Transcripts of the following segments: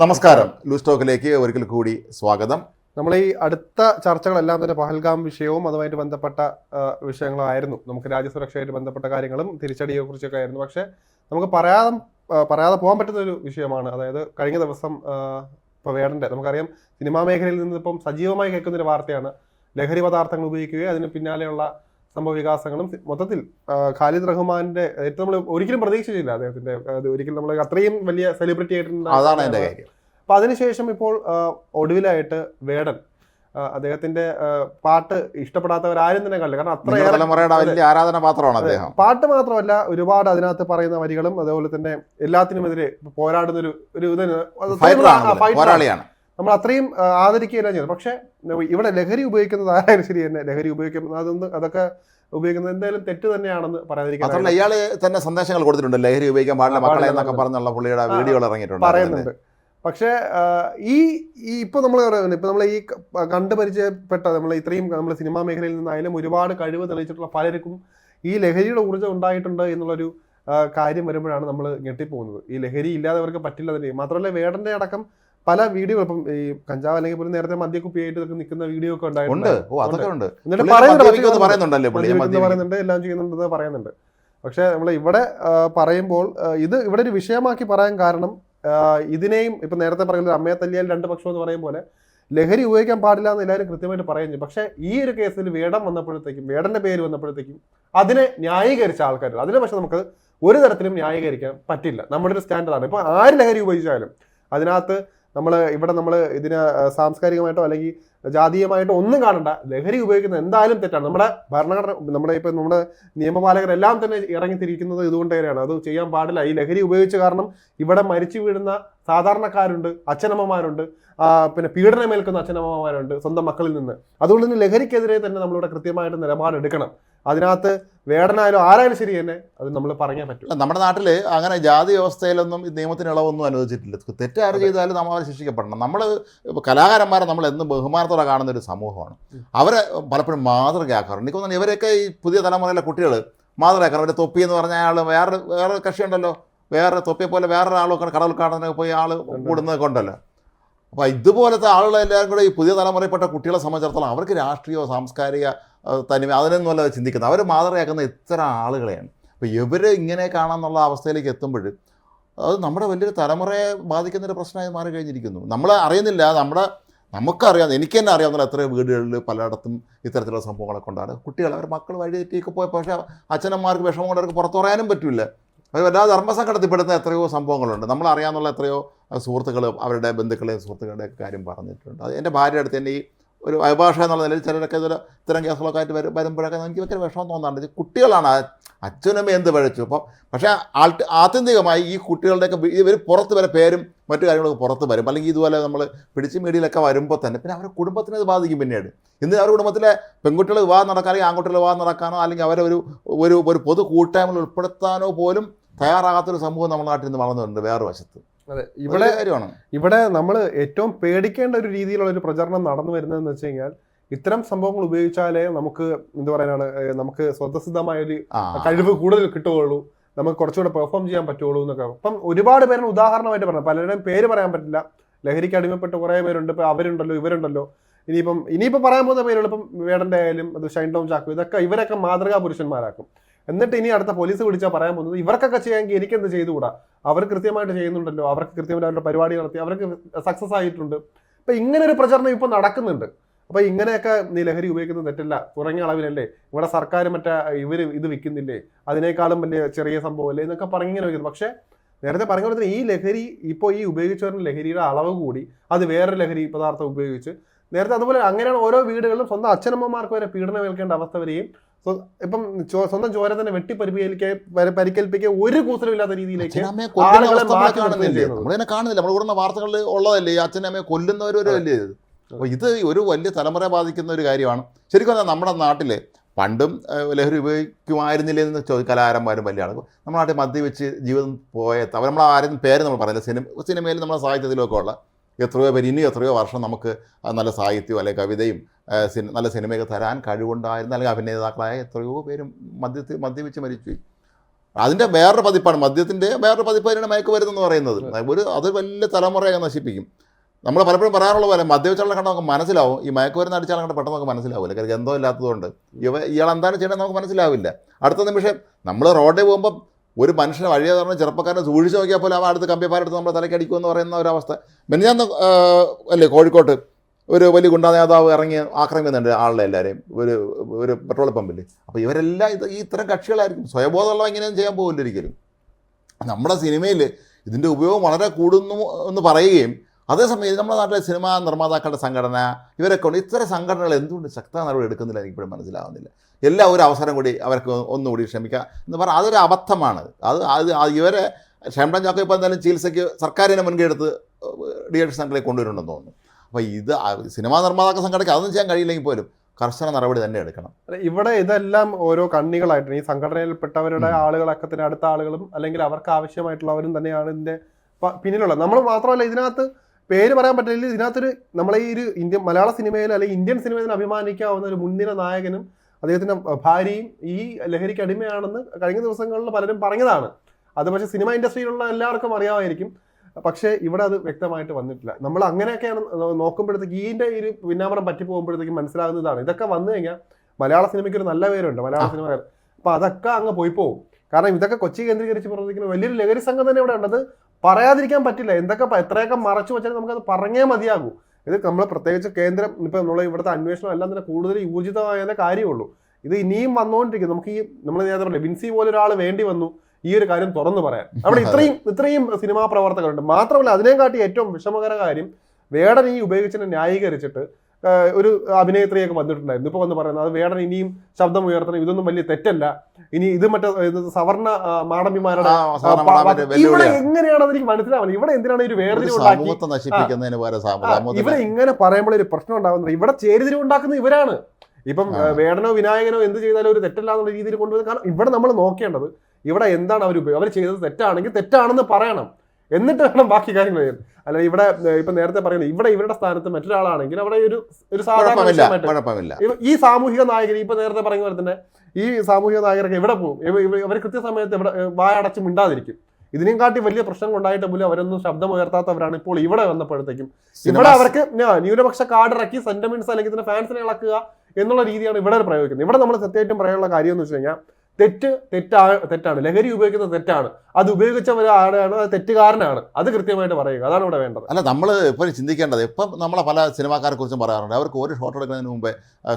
നമസ്കാരം. ലൂസ് ടോക്കിലേക്ക് ഒരിക്കൽ കൂടി സ്വാഗതം. നമ്മൾ ഈ അടുത്ത ചർച്ചകളെല്ലാം തന്നെ പഹൽഗാം വിഷയവും അതുമായിട്ട് ബന്ധപ്പെട്ട വിഷയങ്ങളായിരുന്നു. നമുക്ക് രാജ്യസുരക്ഷയായിട്ട് ബന്ധപ്പെട്ട കാര്യങ്ങളും തിരിച്ചടിയെ കുറിച്ചൊക്കെ ആയിരുന്നു പക്ഷേ നമുക്ക് പറയാതെ പറയാതെ പോകാൻ പറ്റുന്ന ഒരു വിഷയമാണ്. അതായത് കഴിഞ്ഞ ദിവസം ഇപ്പോൾ ഇപ്പൊ വേടന്റെ നമുക്കറിയാം സിനിമാ മേഖലയിൽ നിന്ന് ഇപ്പം സജീവമായി കേൾക്കുന്ന ഒരു വാർത്തയാണ് ലഹരി പദാർത്ഥങ്ങൾ ഉപയോഗിക്കുകയും അതിന് പിന്നാലെയുള്ള സംഭവ വികാസങ്ങളും മൊത്തത്തിൽ ഖാലിദ് റഹ്മാന്റെ ഏറ്റവും നമ്മൾ ഒരിക്കലും പ്രതീക്ഷിച്ചില്ല അദ്ദേഹത്തിന്റെ ഒരിക്കലും നമ്മൾ അത്രയും വലിയ സെലിബ്രിറ്റി ആയിട്ടുണ്ട്. അതാണ് എന്റെ കാര്യം. അപ്പൊ അതിനുശേഷം ഇപ്പോൾ ഒടുവിലായിട്ട് വേടൻ അദ്ദേഹത്തിന്റെ പാട്ട് ഇഷ്ടപ്പെടാത്തവരാരും തന്നെ കണ്ടില്ല. കാരണം അത്രയേറെ തലമുറയുടെ വലിയ ആരാധന പാത്രമാണ് അദ്ദേഹം. പാട്ട് മാത്രമല്ല ഒരുപാട് അതിനകത്ത് പറയുന്ന വരികളും അതുപോലെ തന്നെ എല്ലാത്തിനുമെതിരെ പോരാടുന്ന ഒരു ഒരു ഇത് പോരാളിയാണ്. ഫൈറ്ററാണ് നമ്മൾ അത്രയും ആ, ആദരിക്കുകയല്ല ചെയ്യുന്നത് പക്ഷെ ഇവിടെ ലഹരി ഉപയോഗിക്കുന്നത് ആരായാലും ശരി തന്നെ. ലഹരി ഉപയോഗിക്കുന്നത് അതൊന്ന് അതൊക്കെ ഉപയോഗിക്കുന്നത് എന്തായാലും തെറ്റ് തന്നെയാണെന്ന് പറയാതിരിക്കാൻ ഇയാൾ തന്നെ സന്ദേശങ്ങൾ കൊടുത്തിട്ടുണ്ട്. ലഹരി ഉപയോഗിക്കാൻ പാടില്ല മക്കളെ എന്നൊക്കെ പറഞ്ഞുള്ള പുള്ളിയുടെ വീഡിയോകൾ ഇറങ്ങിയിട്ടുണ്ട് പറയുന്നുണ്ട്. പക്ഷേ ഈ ഈ ഇപ്പോൾ നമ്മൾ പറയുന്നത് ഇപ്പൊ നമ്മൾ ഈ കണ്ടുപരിചയപ്പെട്ട പരിചയപ്പെട്ട നമ്മൾ ഇത്രയും നമ്മൾ സിനിമാ മേഖലയിൽ നിന്നായാലും ഒരുപാട് കഴിവ് തെളിയിച്ചിട്ടുള്ള പലർക്കും ഈ ലഹരിയുടെ ഊർജം ഉണ്ടായിട്ടുണ്ട് എന്നുള്ളൊരു കാര്യം വരുമ്പോഴാണ് നമ്മൾ ഞെട്ടിപ്പോകുന്നത്. ഈ ലഹരി ഇല്ലാതെ അവർക്ക് പറ്റില്ല തന്നെ. മാത്രമല്ല വേടന്റെ അടക്കം പല വീഡിയോ ഇപ്പം ഈ കഞ്ചാവ് അല്ലെങ്കിൽ പോലും നേരത്തെ മദ്യക്കുപ്പിയായിട്ട് നിൽക്കുന്ന വീഡിയോ ഒക്കെ ഉണ്ട്. ഉണ്ടായിട്ടുണ്ട് എന്നിട്ട് പറയുന്നുണ്ട്. പറയുന്നുണ്ട് എല്ലാം ചെയ്യുന്നുണ്ടെന്ന് പറയുന്നുണ്ട്. പക്ഷെ നമ്മൾ ഇവിടെ പറയുമ്പോൾ ഇത് ഇവിടെ ഒരു വിഷയമാക്കി പറയാൻ കാരണം ഇതിനെയും ഇപ്പൊ നേരത്തെ പറയുന്നത് അമ്മയെ തല്ലിയാൽ രണ്ട് പക്ഷം എന്ന് പറയും പോലെ ലഹരി ഉപയോഗിക്കാൻ പാടില്ല എന്ന് എല്ലാവരും കൃത്യമായിട്ട് പറയുന്നു. പക്ഷെ ഈ ഒരു കേസിൽ വേടം വന്നപ്പോഴത്തേക്കും വേടന്റെ പേര് വന്നപ്പോഴത്തേക്കും അതിനെ ന്യായീകരിച്ച ആൾക്കാർ അതിനെ പക്ഷെ നമുക്ക് ഒരു തരത്തിലും ന്യായീകരിക്കാൻ പറ്റില്ല. നമ്മുടെ ഒരു സ്റ്റാൻഡേർഡാണ്. ഇപ്പൊ ആര് ലഹരി ഉപയോഗിച്ചാലും അതിനകത്ത് നമ്മൾ ഇവിടെ നമ്മൾ ഇതിന് സാംസ്കാരികമായിട്ടോ അല്ലെങ്കിൽ ജാതീയമായിട്ടോ ഒന്നും കാണണ്ട. ലഹരി ഉപയോഗിക്കുന്നത് എന്തായാലും തെറ്റാണ്. നമ്മുടെ ഭരണഘടന നമ്മുടെ ഇപ്പം നമ്മുടെ നിയമപാലകരെല്ലാം തന്നെ ഇറങ്ങിത്തിരിക്കുന്നത് ഇതുകൊണ്ട് തന്നെയാണ്. അത് ചെയ്യാൻ പാടില്ല. ഈ ലഹരി ഉപയോഗിച്ച കാരണം ഇവിടെ മരിച്ചു വീഴുന്ന സാധാരണക്കാരുണ്ട് അച്ഛനമ്മമാരുണ്ട് പിന്നെ പീഡനമേൽക്കുന്ന അച്ഛനമ്മമാരുണ്ട് സ്വന്തം മക്കളിൽ നിന്ന്. അതുകൊണ്ട് തന്നെ ലഹരിക്കെതിരെ തന്നെ നമ്മളിവിടെ കൃത്യമായിട്ട് നിലപാടെടുക്കണം. അതിനകത്ത് വേടനായാലും ആരായാലും ശരി തന്നെ അത് നമ്മൾ പറയാൻ പറ്റും. നമ്മുടെ നാട്ടിൽ അങ്ങനെ ജാതി വ്യവസ്ഥയിലൊന്നും ഈ നിയമത്തിന് ഇളവൊന്നും അനുവദിച്ചിട്ടില്ല. തെറ്റാറ് ചെയ്താലും നമ്മൾ അവരെ ശിക്ഷിക്കപ്പെടണം. നമ്മൾ കലാകാരന്മാരെ നമ്മൾ എന്നും ബഹുമാനത്തോടെ കാണുന്ന ഒരു സമൂഹമാണ്. അവരെ പലപ്പോഴും മാതൃകയാക്കാറുണ്ട്. എനിക്ക് തോന്നുന്നു ഇവരൊക്കെ ഈ പുതിയ തലമുറയിലെ കുട്ടികൾ മാതൃകയാക്കാറ്. അവരുടെ തൊപ്പി എന്ന് പറഞ്ഞ അയാൾ വേറെ വേറെ കക്ഷിയുണ്ടല്ലോ. വേറെ തൊപ്പിയെ പോലെ വേറൊരാളൊക്കെ ആളൊക്കെ കടൽ കാണാനൊക്കെ പോയി ആൾ കൂടുന്നതൊക്കെ ഉണ്ടല്ലോ അപ്പോൾ ഇതുപോലത്തെ ആളുകളെല്ലാം കൂടെ ഈ പുതിയ തലമുറയിൽപ്പെട്ട കുട്ടികളെ സംബന്ധിച്ചിടത്തോളം അവർക്ക് രാഷ്ട്രീയമോ സാംസ്കാരിക തനിമ അതിനൊന്നുമല്ല ചിന്തിക്കുന്നത്. അവർ മാതൃകയാക്കുന്ന ഇത്തരം ആളുകളെയാണ്. അപ്പോൾ ഇവർ ഇങ്ങനെ കാണാമെന്നുള്ള അവസ്ഥയിലേക്ക് എത്തുമ്പോൾ അത് നമ്മുടെ വലിയൊരു തലമുറയെ ബാധിക്കുന്നൊരു പ്രശ്നമായി മാറി കഴിഞ്ഞിരിക്കുന്നു നമ്മൾ അറിയുന്നില്ല. നമ്മുടെ നമുക്കറിയാം എനിക്ക് തന്നെ അറിയാവുന്ന എത്ര വീടുകളിൽ പലയിടത്തും ഇത്തരത്തിലുള്ള സംഭവങ്ങളൊക്കെ ഉണ്ടാകും കുട്ടികൾ അവർ മക്കൾ വഴി തെറ്റിയൊക്കെ പോയ പക്ഷേ അച്ഛനമ്മമാർക്ക് വിഷമം കൊണ്ട് അവർക്ക് പുറത്തു പറയാനും പറ്റില്ല. അത് വല്ലാതെ ധർമ്മസങ്കടത്തിൽപ്പെടുന്ന എത്രയോ സംഭവങ്ങളുണ്ട്. നമ്മൾ അറിയാമെന്നുള്ള എത്രയോ സുഹൃത്തുക്കൾ അവരുടെ ബന്ധുക്കളെയും സുഹൃത്തുക്കളുടെയൊക്കെ കാര്യം പറഞ്ഞിട്ടുണ്ട്. അത് എന്റെ ഭാര്യയുടെ അടുത്ത് തന്നെ ഈ ഒരു അഭിഭാഷ എന്നുള്ള നിലയിൽ ചിലരൊക്കെ ചില ഇത്തരം കേസുകളൊക്കെ ആയിട്ട് വരും വരുമ്പോഴൊക്കെ എനിക്ക് ഭയങ്കര വിഷമം തോന്നാറുണ്ട്. കുട്ടികളാണ്. അച്ഛനും എന്ത് വഴച്ചു അപ്പോൾ പക്ഷേ ആൾട്ട് ആത്യന്തികമായി ഈ കുട്ടികളുടെയൊക്കെ ഇവർ പുറത്ത് വരെ പേരും മറ്റു കാര്യങ്ങളൊക്കെ പുറത്ത് വരും. അല്ലെങ്കിൽ ഇതുപോലെ നമ്മൾ പിടിച്ച് മീഡിയയിലൊക്കെ വരുമ്പോൾ തന്നെ പിന്നെ അവരുടെ കുടുംബത്തിനെ ഇത് ബാധിക്കും പിന്നീട്. ഇന്ന് അവരുടെ കുടുംബത്തിലെ പെൺകുട്ടികൾ വിവാഹം നടക്കാൻ അല്ലെങ്കിൽ ആൺകുട്ടികൾ വിവാഹം നടക്കാനോ അല്ലെങ്കിൽ അവരെ ഒരു ഒരു ഒരു പൊതു കൂട്ടായ്മയിൽ ഉൾപ്പെടുത്താനോ പോലും തയ്യാറാകാത്തൊരു സമൂഹം നമ്മുടെ നാട്ടിൽ നിന്ന് വളർന്നുണ്ട് വേറെ വശത്ത്. അതെ ഇവിടെ ഇവിടെ കാര്യമാണ്. ഇവിടെ നമ്മൾ ഏറ്റവും പേടിക്കേണ്ട ഒരു രീതിയിലുള്ള ഒരു പ്രചരണം നടന്നു വരുന്നതെന്ന് വെച്ച് കഴിഞ്ഞാൽ ഇത്തരം സംഭവങ്ങൾ ഉപയോഗിച്ചാലേ നമുക്ക് എന്താ പറയാനാണ് നമുക്ക് സ്വതസിദ്ധമായ ഒരു കഴിവ് കൂടുതൽ കിട്ടുകയുള്ളൂ. നമുക്ക് കുറച്ചുകൂടെ പെർഫോം ചെയ്യാൻ പറ്റുള്ളൂ എന്നൊക്കെ. അപ്പം ഒരുപാട് പേരാണ് ഉദാഹരണമായിട്ട് പറഞ്ഞു പലരുടെയും പേര് പറയാൻ പറ്റില്ല. ലഹരിക്ക് അടിമപ്പെട്ട് കുറേ പേരുണ്ട്. ഇപ്പൊ അവരുണ്ടല്ലോ ഇവരുണ്ടല്ലോ. ഇനിയിപ്പം ഇനിയിപ്പോൾ പറയാൻ പോകുന്ന പേരുകൾ ഇപ്പം വേടന്റെ ആയാലും അത് ഷൈൻ ടോം ചാക്കു ഇതൊക്കെ ഇവരൊക്കെ മാതൃകാ പുരുഷന്മാരാക്കും. എന്നിട്ട് ഇനി അടുത്ത പോലീസ് പിടിച്ചാൽ പറയാൻ പോകുന്നത് ഇവർക്കൊക്കെ ചെയ്യാമെങ്കിൽ എനിക്കെന്ത് ചെയ്തുകൂടാ? അവർ കൃത്യമായിട്ട് ചെയ്യുന്നുണ്ടല്ലോ അവർക്ക് കൃത്യമായിട്ട് അവരുടെ പരിപാടി നടത്തി അവർക്ക് സക്സസ് ആയിട്ടുണ്ട്. അപ്പൊ ഇങ്ങനെ ഒരു പ്രചരണം ഇപ്പൊ നടക്കുന്നുണ്ട്. അപ്പൊ ഇങ്ങനെയൊക്കെ നീ ലഹരി ഉപയോഗിക്കുന്നത് തെറ്റല്ല. കുറഞ്ഞ അളവിലല്ലേ? ഇവിടെ സർക്കാർ മറ്റേ ഇവർ ഇത് വിൽക്കുന്നില്ലേ? അതിനേക്കാളും വലിയ ചെറിയ സംഭവമല്ലേ? എന്നൊക്കെ പറഞ്ഞിങ്ങനെ വയ്ക്കുന്നു പക്ഷേ നേരത്തെ പറഞ്ഞ പോലെ തന്നെ ഈ ലഹരി ഇപ്പോൾ ഈ ഉപയോഗിച്ചവരുടെ ലഹരിയുടെ അളവ് കൂടി അത് വേറൊരു ലഹരി പദാർത്ഥം ഉപയോഗിച്ച് നേരത്തെ അതുപോലെ അങ്ങനെയാണ് ഓരോ വീടുകളിലും സ്വന്തം അച്ഛനമ്മമാർക്ക് വരെ പീഡനം ഏൽക്കേണ്ട അവസ്ഥ വരികയും സ്വ- ഇപ്പം ചോ- സ്വന്തം ചോര തന്നെ വെട്ടി പരിക്കേൽക്കാൻ പരിക്കേൽപ്പിക്കുക ഒരു കൂസലും ഇല്ലാത്ത രീതിയിലേക്ക് നമ്മളതിനെ കാണുന്നില്ലേ. നമ്മൾ കൂടുന്ന വാർത്തകളിൽ ഉള്ളതല്ലേ ഈ അച്ഛനമ്മയെ കൊല്ലുന്നവരൊരു വലിയ ഇത്. അപ്പോൾ ഇത് ഒരു വലിയ തലമുറയെ ബാധിക്കുന്ന ഒരു കാര്യമാണ്. ശരിക്കും പറഞ്ഞാൽ നമ്മുടെ നാട്ടിൽ പണ്ടും ലഹരി ഉപയോഗിക്കുമായിരുന്നില്ലേ എന്ന് ചോദി കലാകാരന്മാരും വലിയ ആളുകൾ നമ്മുടെ നാട്ടിൽ മദ്യവെച്ച് ജീവിതം പോയ അവർ നമ്മൾ ആരും പേര് നമ്മൾ പറയുന്നത് സിനിമ സിനിമയിൽ നമ്മുടെ സാഹിത്യത്തിലൊക്കെ ഉള്ള എത്രയോ പേര് ഇനി എത്രയോ വർഷം നമുക്ക് നല്ല സാഹിത്യവും അല്ലെങ്കിൽ കവിതയും നല്ല സിനിമയൊക്കെ തരാൻ കഴിവുണ്ടായിരുന്ന അല്ലെങ്കിൽ അഭിനേതാക്കളായ എത്രയോ പേരും മദ്യത്തിൽ മദ്യപിച്ച് മരിച്ചു. അതിന്റെ വേറൊരു പതിപ്പാണ് മദ്യത്തിന്റെ വേറൊരു പതിപ്പ് തന്നെയാണ് മയക്കുമരുന്ന് പറയുന്നത്. ഒരു അത് വലിയ തലമുറയെ നശിപ്പിക്കും. നമ്മൾ പലപ്പോഴും പറയാറുള്ള പോലെ മദ്യവെച്ചാളെ കണ്ട നമുക്ക് മനസ്സിലാവും. ഈ മയക്കുമരുന്ന് അടിച്ചാൽ കണ്ട പെട്ടെന്ന് നമുക്ക് മനസ്സിലാവില്ല. കാര്യം എന്തോ ഇല്ലാത്തതുകൊണ്ട്. ഇവ ഇയാൾ എന്താണ് ചെയ്യണമെന്ന് നമുക്ക് മനസ്സിലാവില്ല. അടുത്ത നിമിഷം നമ്മൾ റോഡിൽ പോകുമ്പോൾ ഒരു മനുഷ്യനെ വഴിയെ പറഞ്ഞ ചെറുപ്പക്കാരനെ സൂക്ഷിച്ച് നോക്കിയാൽ പോലും അവ അടുത്ത് കമ്പിപ്പാരെടുത്ത് നമ്മൾ തലക്കടിക്കുമെന്ന് പറയുന്ന ഒരവസ്ഥ. മിനിഞ്ഞാന്ന് അല്ലേ കോഴിക്കോട്ട് ഒരു വലിയ ഗുണ്ടാ നേതാവ് ഇറങ്ങി ആക്രമിക്കുന്നുണ്ട് ആളുടെ എല്ലാവരെയും. ഒരു ഒരു പെട്രോൾ പമ്പിൽ അപ്പോൾ ഇവരെല്ലാം ഇത് ഈ ഇത്തരം കക്ഷികളായിരിക്കും. സ്വയബോധമുള്ള ഇങ്ങനെയൊന്നും ചെയ്യാൻ പോകില്ല ഒരിക്കലും. നമ്മുടെ സിനിമയിൽ ഇതിന്റെ ഉപയോഗം വളരെ കൂടുന്നു എന്ന് പറയുകയും അതേസമയം നമ്മുടെ നാട്ടിലെ സിനിമാ നിർമ്മാതാക്കളുടെ സംഘടന ഇവരെ കൊണ്ട് ഇത്തരം സംഘടനകൾ എന്തുകൊണ്ട് ശക്തമായ നടപടി എടുക്കുന്നില്ല എനിക്ക് ഇപ്പോഴും മനസ്സിലാവുന്നില്ല. എല്ലാ ഒരു അവസരം കൂടി അവർക്ക് ഒന്നുകൂടി ക്ഷമിക്കുക എന്ന് പറഞ്ഞാൽ അതൊരു അബദ്ധമാണ്. അത് അത് അത് ഇവരെ ക്ഷേമം ചാക്കോ ഇപ്പോൾ എന്തായാലും ചികിത്സയ്ക്ക് സർക്കാരിനെ മുൻകൈ എടുത്ത് ഡി എഡ് സംഘടനയെ കൊണ്ടുവരുന്നുണ്ടെന്ന് തോന്നുന്നു. അപ്പോൾ ഇത് സിനിമാ നിർമ്മാതാക്ക സംഘടനയ്ക്ക് അതൊന്നും ചെയ്യാൻ കഴിയില്ലെങ്കിൽ പോലും കർശന നടപടി തന്നെ എടുക്കണം. അല്ല, ഇവിടെ ഇതെല്ലാം ഓരോ കണ്ണികളായിട്ടാണ് ഈ സംഘടനയിൽപ്പെട്ടവരുടെ ആളുകളൊക്കെ തന്നെ അടുത്ത ആളുകളും അല്ലെങ്കിൽ അവർക്ക് ആവശ്യമായിട്ടുള്ളവരും തന്നെയാണ് ഇതിന്റെ പിന്നിലുള്ളത്. നമ്മൾ മാത്രമല്ല ഇതിനകത്ത് പേര് പറയാൻ പറ്റില്ല. ഇതിനകത്തൊരു നമ്മളെ ഈ ഒരു ഇന്ത്യൻ മലയാള സിനിമയിൽ അല്ലെങ്കിൽ ഇന്ത്യൻ സിനിമയിൽ അഭിമാനിക്കാവുന്ന ഒരു മുൻനിര നായകനും അദ്ദേഹത്തിന്റെ ഭാര്യയും ഈ ലഹരിക്ക് അടിമയാണെന്ന് കഴിഞ്ഞ ദിവസങ്ങളിൽ പലരും പറഞ്ഞതാണ്. അത് പക്ഷേ സിനിമ ഇൻഡസ്ട്രിയിലുള്ള എല്ലാവർക്കും അറിയാമായിരിക്കും. പക്ഷേ ഇവിടെ അത് വ്യക്തമായിട്ട് വന്നിട്ടില്ല. നമ്മൾ അങ്ങനെയൊക്കെയാണ് നോക്കുമ്പോഴത്തേക്ക് ഇതിന്റെ ഈ ഒരു വിന്നാമരം പറ്റി പോകുമ്പോഴത്തേക്കും മനസ്സിലാകുന്നതാണ്. ഇതൊക്കെ വന്നു കഴിഞ്ഞാൽ മലയാള സിനിമയ്ക്ക് ഒരു നല്ല പേരുണ്ട്. മലയാള. സിനിമ അപ്പൊ അതൊക്കെ അങ്ങ് പോയി പോകും കാരണം ഇതൊക്കെ കൊച്ചി കേന്ദ്രീകരിച്ച് പ്രവർത്തിക്കുന്ന വലിയൊരു ലഹരി സംഘം തന്നെ ഇവിടെ ഉണ്ടത് പറയാതിരിക്കാൻ പറ്റില്ല. എന്തൊക്കെ എത്രയൊക്കെ മറച്ചു വെച്ചാൽ നമുക്കത് പറഞ്ഞേ മതിയാകൂ. ഇത് നമ്മൾ പ്രത്യേകിച്ച് കേന്ദ്രം ഇപ്പം നമ്മൾ ഇവിടുത്തെ അന്വേഷണം എല്ലാം തന്നെ കൂടുതൽ ഊർജിതമായ കാര്യമുള്ളൂ. ഇത് ഇനിയും വന്നുകൊണ്ടിരിക്കും നമുക്ക് ഈ നമ്മൾ നേരത്തെ വിൻസി പോലെ ഒരാൾ വേണ്ടി വന്നു. ഈ ഒരു കാര്യം തുറന്നു പറയാൻ അവിടെ ഇത്രയും ഇത്രയും സിനിമാ പ്രവർത്തകരുണ്ട്. മാത്രമല്ല അതിനെക്കാട്ടി ഏറ്റവും വിഷമകര കാര്യം വേടൻ ഈ ഉപയോഗിച്ചതിനെ ന്യായീകരിച്ചിട്ട് ഒരു അഭിനേത്രിയൊക്കെ വന്നിട്ടുണ്ടായിരുന്നു. ഇപ്പൊ വന്ന് പറയുന്നത് അത് വേടൻ ഇനിയും ശബ്ദം ഉയർത്തണം. ഇതൊന്നും വലിയ തെറ്റല്ല. ഇനി ഇത് മറ്റേ സവർണ മാടമ്പിമാരുടെ ഇവിടെ എങ്ങനെയാണ് അതെനിക്ക് മനസ്സിലാവുന്നത്? ഇവിടെ എന്തിനാണ് ഒരു വേർതിരിവ് ഇവരെ ഇങ്ങനെ പറയുമ്പോൾ ഒരു പ്രശ്നം ഉണ്ടാകുന്നത് ഇവിടെ ചേരിതിരിവ് ഉണ്ടാക്കുന്നത് ഇവരാണ്. ഇപ്പം വേടനോ വിനായകനോ എന്ത് ചെയ്താലും ഒരു തെറ്റല്ല എന്നുള്ള രീതിയിൽ കൊണ്ടുവരുന്നത്. കാരണം ഇവിടെ നമ്മൾ നോക്കേണ്ടത് ഇവിടെ എന്താണ് അവർ അവർ ചെയ്തത് തെറ്റാണെങ്കിൽ തെറ്റാണെന്ന് പറയണം. എന്നിട്ട് വേണം ബാക്കി കാര്യങ്ങൾ ചെയ്യാൻ അല്ല ഇവിടെ ഇപ്പൊ നേരത്തെ പറയുന്നത് ഇവിടെ ഇവരുടെ സ്ഥാനത്ത് മറ്റൊരാളാണെങ്കിൽ അവിടെ ഒരു ഒരു സാധാരണ ഈ സാമൂഹിക നായകർ ഇപ്പൊ നേരത്തെ പറഞ്ഞ പോലെ തന്നെ ഈ സാമൂഹിക നായകരൊക്കെ എവിടെ പോകും? അവർ കൃത്യസമയത്ത് ഇവിടെ വായടച്ച് മിണ്ടാതിരിക്കും. ഇതിനെയും കാട്ടി വലിയ പ്രശ്നങ്ങൾ ഉണ്ടായിട്ട് പോലും അവരൊന്നും ശബ്ദം ഉയർത്താത്തവരാണ് ഇപ്പോൾ ഇവിടെ വന്നപ്പോഴത്തേക്കും. ഇവിടെ അവർക്ക് ന്യൂനപക്ഷ കാർഡ് ഇറക്കി സെന്റമെന്റ്സ് അല്ലെങ്കിൽ ഫാൻസിനെ ഇളക്കുക എന്നുള്ള രീതിയാണ് ഇവിടെ പ്രയോഗിക്കുന്നത്. ഇവിടെ നമ്മൾ സത്യമായിട്ടും പറയാനുള്ള കാര്യം എന്ന് വെച്ച് കഴിഞ്ഞാൽ തെറ്റ് തെറ്റാ തെറ്റാണ്. ലഹരി ഉപയോഗിക്കുന്നത് തെറ്റാണ്. അത് ഉപയോഗിച്ചവർ ആരാണ്? അത് തെറ്റുകാരനാണ്. അത് കൃത്യമായിട്ട് പറയുക. അതാണ് ഇവിടെ വേണ്ടത്. അല്ല നമ്മൾ ഇപ്പോൾ ചിന്തിക്കേണ്ടത് ഇപ്പം നമ്മളെ പല സിനിമാക്കാരെ കുറിച്ചും പറയാറുണ്ട്. അവർക്ക് ഒരു ഷോട്ട് എടുക്കുന്നതിന് മുമ്പേ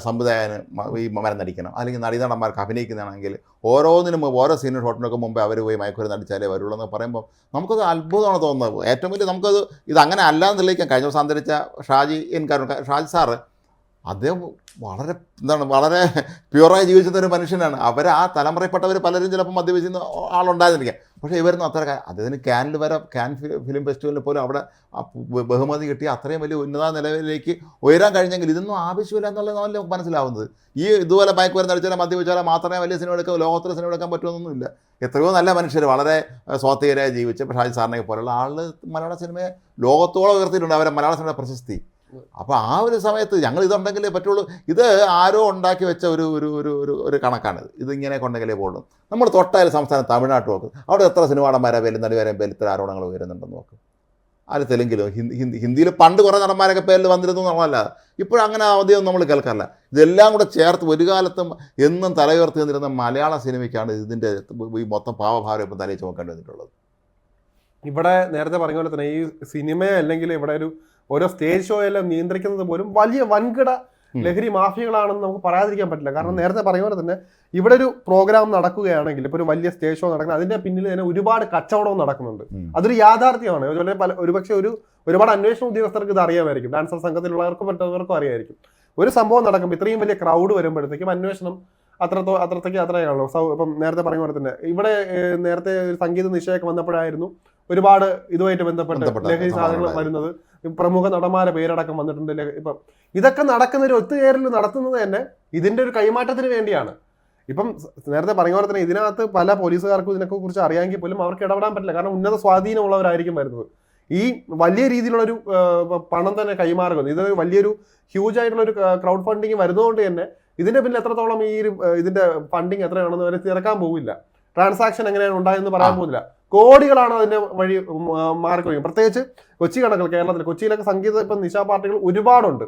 സംവിധായകന് ഈ മരുന്നടിക്കണം അല്ലെങ്കിൽ നടീനടന്മാർക്ക് അഭിനയിക്കുന്നതാണെങ്കിൽ ഓരോന്നിനും ഓരോ സീനും ഷോട്ടിനൊക്കെ മുമ്പേ അവർ പോയി മയക്കുമരുന്ന് അടിച്ചാലേ വരുള്ളൂ എന്ന് പറയുമ്പോൾ നമുക്കത് അത്ഭുതമാണ് തോന്നുന്നത്. ഏറ്റവും വലിയ നമുക്കത് ഇത് അങ്ങനെ അല്ലാന്ന് തെളിയിക്കാൻ കഴിഞ്ഞ ദിവസം അന്തരിച്ച ഷാജി എൻ കാരണം ഷാജി സാറ് അദ്ദേഹം വളരെ എന്താണ് വളരെ പ്യുവറായി ജീവിച്ചിരുന്ന ഒരു മനുഷ്യനാണ്. അവർ ആ തലമുറയിൽപ്പെട്ടവർ പലരും ചിലപ്പോൾ മദ്യപിച്ചിരുന്ന ആളുണ്ടായിരുന്നിരിക്കാം. പക്ഷേ ഇവരൊന്നും അത്ര അദ്ദേഹത്തിന് ക്യാനിൽ വരെ ക്യാൻ ഫിലിം ഫെസ്റ്റിവലിൽ പോലും അവിടെ ബഹുമതി കിട്ടി അത്രയും വലിയ ഉന്നത നിലവിലേക്ക് ഉയരാൻ കഴിഞ്ഞെങ്കിൽ ഇതൊന്നും ആവശ്യമില്ല എന്നുള്ളത് നമുക്ക് മനസ്സിലാവുന്നത്. ഈ ഇതുപോലെ ബൈക്ക് വരുന്ന അടിച്ചാലും മദ്യപിച്ചാലും മാത്രമേ വലിയ സിനിമ എടുക്കാൻ ലോകത്തിലെ സിനിമ എടുക്കാൻ പറ്റുമെന്നൊന്നുമില്ല. എത്രയോ നല്ല മനുഷ്യർ വളരെ ഏഹ്, ജീവിച്ച് ഇപ്പോൾ ഷാജി സാറിനെ പോലുള്ള ആൾ മലയാള സിനിമയെ ലോകത്തോളം ഉയർത്തിയിട്ടുണ്ട്. അവരെ മലയാള സിനിമയുടെ പ്രശസ്തി. അപ്പോൾ ആ ഒരു സമയത്ത് ഞങ്ങൾ ഇതുണ്ടെങ്കിലേ പറ്റുള്ളൂ. ഇത് ആരോ ഉണ്ടാക്കി വെച്ച ഒരു ഒരു ഒരു ഒരു ഒരു കണക്കാണിത്. ഇതിങ്ങനെ കൊണ്ടെങ്കിലേ പോകുള്ളൂ നമ്മൾ തൊട്ടായ സംസ്ഥാനം തമിഴ്നാട്ട് നോക്ക്. അവിടെ എത്ര സിനിമാടന്മാരെ പേരിൽ നടിവരെ പേരിൽ ഇത്ര ആരോപണങ്ങൾ വരുന്നുണ്ടെന്ന് നോക്ക്. ആര് തെലുങ്കിലും? ഹിന്ദി ഹിന്ദി ഹിന്ദിയിൽ പണ്ട് കുറേ നടന്മാരൊക്കെ പേരിൽ വന്നിരുന്നു എന്നുള്ളതല്ല ഇപ്പോഴങ്ങനെ അവധിയൊന്നും നമ്മൾ കേൾക്കാറില്ല. ഇതെല്ലാം കൂടെ ചേർത്ത് ഒരു കാലത്തും എന്നും തലയുയർത്തി നിന്നിരുന്ന മലയാള സിനിമയ്ക്കാണ് ഇതിന്റെ ഈ മൊത്തം പാവഭാരം ഇപ്പം തലയിൽ ചുമക്കേണ്ടി വന്നിട്ടുള്ളത്. ഇവിടെ നേരത്തെ പറഞ്ഞ പോലെ തന്നെ ഈ സിനിമ അല്ലെങ്കിൽ ഇവിടെ ഒരു ഓരോ സ്റ്റേജ് ഷോ എല്ലാം നിയന്ത്രിക്കുന്നത് പോലും വലിയ വൻകിട. ലഹരി മാഫിയകളാണെന്ന് നമുക്ക് പറയാതിരിക്കാൻ പറ്റില്ല. കാരണം നേരത്തെ പറഞ്ഞ പോലെ തന്നെ ഇവിടെ ഒരു പ്രോഗ്രാം നടക്കുകയാണെങ്കിൽ ഇപ്പോൾ ഒരു വലിയ സ്റ്റേജ് ഷോ നടക്കുന്നത് അതിന്റെ പിന്നിൽ തന്നെ ഒരുപാട് കച്ചവടവും നടക്കുന്നുണ്ട്. അതൊരു യാഥാർത്ഥ്യമാണ്. പല ഒരുപക്ഷെ ഒരു ഒരുപാട് അന്വേഷണ ഉദ്യോഗസ്ഥർക്ക് ഇത് അറിയാമായിരിക്കും. ഡാൻസർ സംഘത്തിലുള്ളവർക്കും മറ്റവർക്കും അറിയാമായിരിക്കും. ഒരു സംഭവം നടക്കുമ്പോൾ ഇത്രയും വലിയ ക്രൗഡ് വരുമ്പോഴത്തേക്കും അന്വേഷണം അത്രത്തോ അത്രത്തേക്ക് അത്രയാണല്ലോ. സൗ ഇപ്പം നേരത്തെ പറഞ്ഞ പോലെ തന്നെ ഇവിടെ നേരത്തെ ഒരു സംഗീത നിശ്ചയമൊക്കെ വന്നപ്പോഴായിരുന്നു ഒരുപാട് ഇതുമായിട്ട് ബന്ധപ്പെട്ട് ലഹരി സാധനങ്ങൾ വരുന്നത്. പ്രമുഖ നടന്മാരെ പേരടക്കം വന്നിട്ടുണ്ട് ഇപ്പം ഇതൊക്കെ നടക്കുന്ന ഒരു ഒത്തുചേരൽ നടത്തുന്നത് തന്നെ ഇതിന്റെ ഒരു കൈമാറ്റത്തിന് വേണ്ടിയാണ്. ഇപ്പം നേരത്തെ പറഞ്ഞ പോലെ തന്നെ ഇതിനകത്ത് പല പോലീസുകാർക്കും ഇതിനൊക്കെ കുറിച്ച് അറിയാമെങ്കിൽ പോലും അവർക്ക് ഇടപെടാൻ പറ്റില്ല. കാരണം ഉന്നത സ്വാധീനമുള്ളവരായിരിക്കും വരുന്നത്. ഈ വലിയ രീതിയിലുള്ള ഒരു പണം തന്നെ കൈമാറുന്നത് ഇത് വലിയൊരു ഹ്യൂജ് ആയിട്ടുള്ള ഒരു ക്രൗഡ് ഫണ്ടിങ് വരുന്നതുകൊണ്ട് തന്നെ ഇതിന്റെ പിന്നിൽ എത്രത്തോളം ഈ ഒരു, ഇതിന്റെ ഫണ്ടിങ് എത്രയാണെന്ന് വരെ തിരക്കാൻ പോവില്ല. ട്രാൻസാക്ഷൻ എങ്ങനെയാണ് ഉണ്ടായെന്ന് പറയാൻ പോകില്ല പോകുന്നില്ല കോടികളാണ് അതിന്റെ വഴി ആ, പ്രത്യേകിച്ച് കൊച്ചി കണക്കുകൾ കേരളത്തിൽ കൊച്ചിയിലൊക്കെ സംഗീത ഇപ്പം നിശാ പാർട്ടികൾ ഒരുപാടുണ്ട്.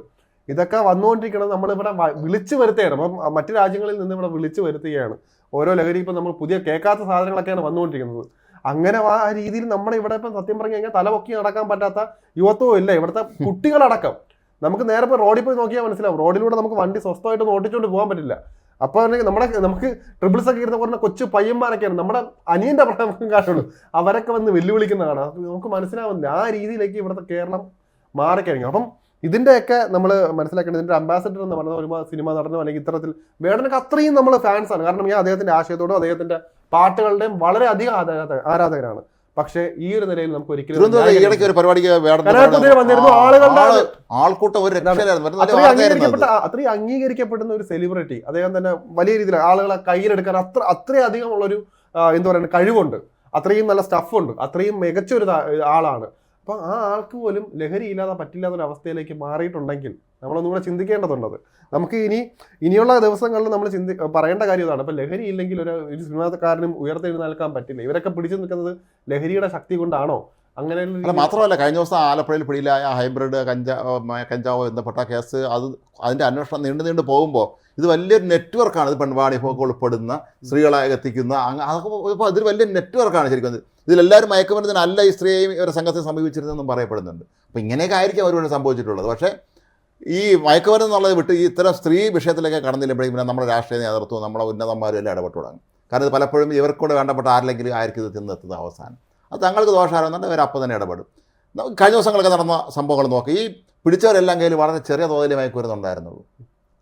ഇതൊക്കെ വന്നുകൊണ്ടിരിക്കുന്നത് നമ്മളിവിടെ വിളിച്ചു വരുത്തുകയാണ് അപ്പം മറ്റു രാജ്യങ്ങളിൽ നിന്ന് ഇവിടെ വിളിച്ചു വരുത്തുകയാണ്. ഓരോ ലഹരി ഇപ്പം നമ്മൾ പുതിയ കേൾക്കാത്ത സാധനങ്ങളൊക്കെയാണ് വന്നുകൊണ്ടിരിക്കുന്നത്. അങ്ങനെ ആ രീതിയിൽ നമ്മുടെ ഇവിടെ ഇപ്പം സത്യം പറഞ്ഞു കഴിഞ്ഞാൽ തലപൊക്കി നടക്കാൻ പറ്റാത്ത യുവത്വവും ഇല്ല. ഇവിടുത്തെ കുട്ടികളടക്കം. നമുക്ക് നേരെ ഇപ്പോൾ റോഡിൽ പോയി നോക്കിയാൽ മനസ്സിലാവും. റോഡിലൂടെ നമുക്ക് വണ്ടി സ്വസ്ഥമായിട്ട് ഓടിച്ചുകൊണ്ട് പോകാൻ പറ്റില്ല. അപ്പൊ ആണെങ്കിൽ നമ്മുടെ നമുക്ക് ട്രിപ്പിൾസ് ഒക്കെ ഇരുന്ന് പറഞ്ഞ കൊച്ചു പയ്യന്മാരൊക്കെയാണ് നമ്മുടെ അനിയന്റെ പ്രശ്നം കാണുള്ളൂ. അവരൊക്കെ വന്ന് വെല്ലുവിളിക്കുന്നതാണ് നമുക്ക് മനസ്സിലാവുന്നില്ല. ആ രീതിയിലേക്ക് ഇവിടുത്തെ കേരളം മാറിക്കഴിഞ്ഞു. അപ്പം ഇതിന്റെയൊക്കെ നമ്മൾ മനസ്സിലാക്കേണ്ടത് ഇതിന്റെ അംബാസഡർ എന്ന് പറഞ്ഞ ഒരു സിനിമ നടനോ അല്ലെങ്കിൽ ഇത്തരത്തിൽ വേടനൊക്കെ അത്രയും നമ്മൾ ഫാൻസാണ് കാരണം ഞാൻ അദ്ദേഹത്തിന്റെ ആശയത്തോടും അദ്ദേഹത്തിന്റെ പാട്ടുകളുടെയും വളരെ അധികം ആരാധക ആരാധകരാണ്. പക്ഷേ ഈ ഒരു നിലയിൽ നമുക്ക് ഒരിക്കലും ഒരു പരിപാടിക്ക് വന്നിരുന്നു. ആളുകളുടെ ആൾ ആൾക്കൂട്ടം ഒരു അത്രയും. അംഗീകരിക്കപ്പെടുന്ന ഒരു സെലിബ്രിറ്റി അദ്ദേഹം തന്നെ വലിയ രീതിയിൽ ആളുകളെ കയ്യിലെടുക്കാൻ അത്ര അത്രയധികം ഉള്ളൊരു എന്താ പറയുക കഴിവുണ്ട് അത്രയും നല്ല സ്റ്റഫുണ്ട് അത്രയും മികച്ച ഒരു ആളാണ് അപ്പൊ ആ ആൾക്ക് പോലും ലഹരി ഇല്ലാതെ പറ്റില്ലാത്ത ഒരു അവസ്ഥയിലേക്ക് മാറിയിട്ടുണ്ടെങ്കിൽ നമ്മളൊന്നും കൂടെ ചിന്തിക്കേണ്ടതുണ്ടത്. നമുക്ക് ഇനി ഇനിയുള്ള ദിവസങ്ങളിൽ നമ്മൾ ചിന്തി പറയേണ്ട കാര്യം ഇതാണ്. അപ്പൊ ലഹരി ഇല്ലെങ്കിൽ ഒരു ഒരു സിനിമാക്കാരനും ഉയർത്തെഴുന്നേൽക്കാൻ പറ്റില്ല. ഇവരൊക്കെ പിടിച്ചു നിൽക്കുന്നത് ലഹരിയുടെ ശക്തി കൊണ്ടാണോ? അങ്ങനെ മാത്രമല്ല കഴിഞ്ഞ ദിവസം ആലപ്പുഴയിൽ പിടിയിലായ ഹൈബ്രിഡ് കഞ്ചാ കഞ്ചാവോ ബന്ധപ്പെട്ട കേസ് അത് അതിന്റെ അന്വേഷണം നീണ്ടു നീണ്ടു പോകുമ്പോൾ ഇത് വലിയൊരു നെറ്റ്വർക്കാണ്. ഇത് പെൺവാണി ഒക്കെ ഉൾപ്പെടുന്ന സ്ത്രീകളെ എത്തിക്കുന്ന അതൊക്കെ ഇപ്പോൾ അതൊരു വലിയ നെറ്റ്വർക്കാണ് ശരിക്കും ഇത്. ഇതിലെല്ലാവരും മയക്കുമരുന്നിനല്ല ഈ സ്ത്രീയെയും ഒരു സംഘത്തെ സമീപിച്ചിരുന്നതെന്നും പറയപ്പെടുന്നുണ്ട്. അപ്പോൾ ഇങ്ങനെയൊക്കെ ആയിരിക്കും അവരോട് സംഭവിച്ചിട്ടുള്ളത്. പക്ഷേ ഈ മയക്കുമരുന്ന് എന്നുള്ളത് വിട്ട് ഈ ഇത്തരം സ്ത്രീ വിഷയത്തിലേക്ക് കടന്നില്ലുമ്പോഴേക്കും പിന്നെ നമ്മുടെ രാഷ്ട്രീയ നേതൃത്വവും നമ്മുടെ ഉന്നതന്മാരും എല്ലാം ഇടപെട്ട് തുടങ്ങും കാരണം ഇത് പലപ്പോഴും ഇവർക്കൂടെ വേണ്ടപ്പെട്ട ആരിലെങ്കിലും ആയിരിക്കും ഇത് തിന്നെത്തുന്നത് അവസാനം. അത് തങ്ങൾക്ക് ദോഷമാണെന്നുണ്ട് അവർ അപ്പം തന്നെ ഇടപെടും. കഴിഞ്ഞ ദിവസങ്ങളൊക്കെ നടന്ന സംഭവങ്ങൾ നോക്കി. ഈ പിടിച്ചവരെല്ലാം കയ്യിൽ വളരെ ചെറിയ തോതിൽ മയക്കുമരുന്നുണ്ടായിരുന്നുള്ളൂ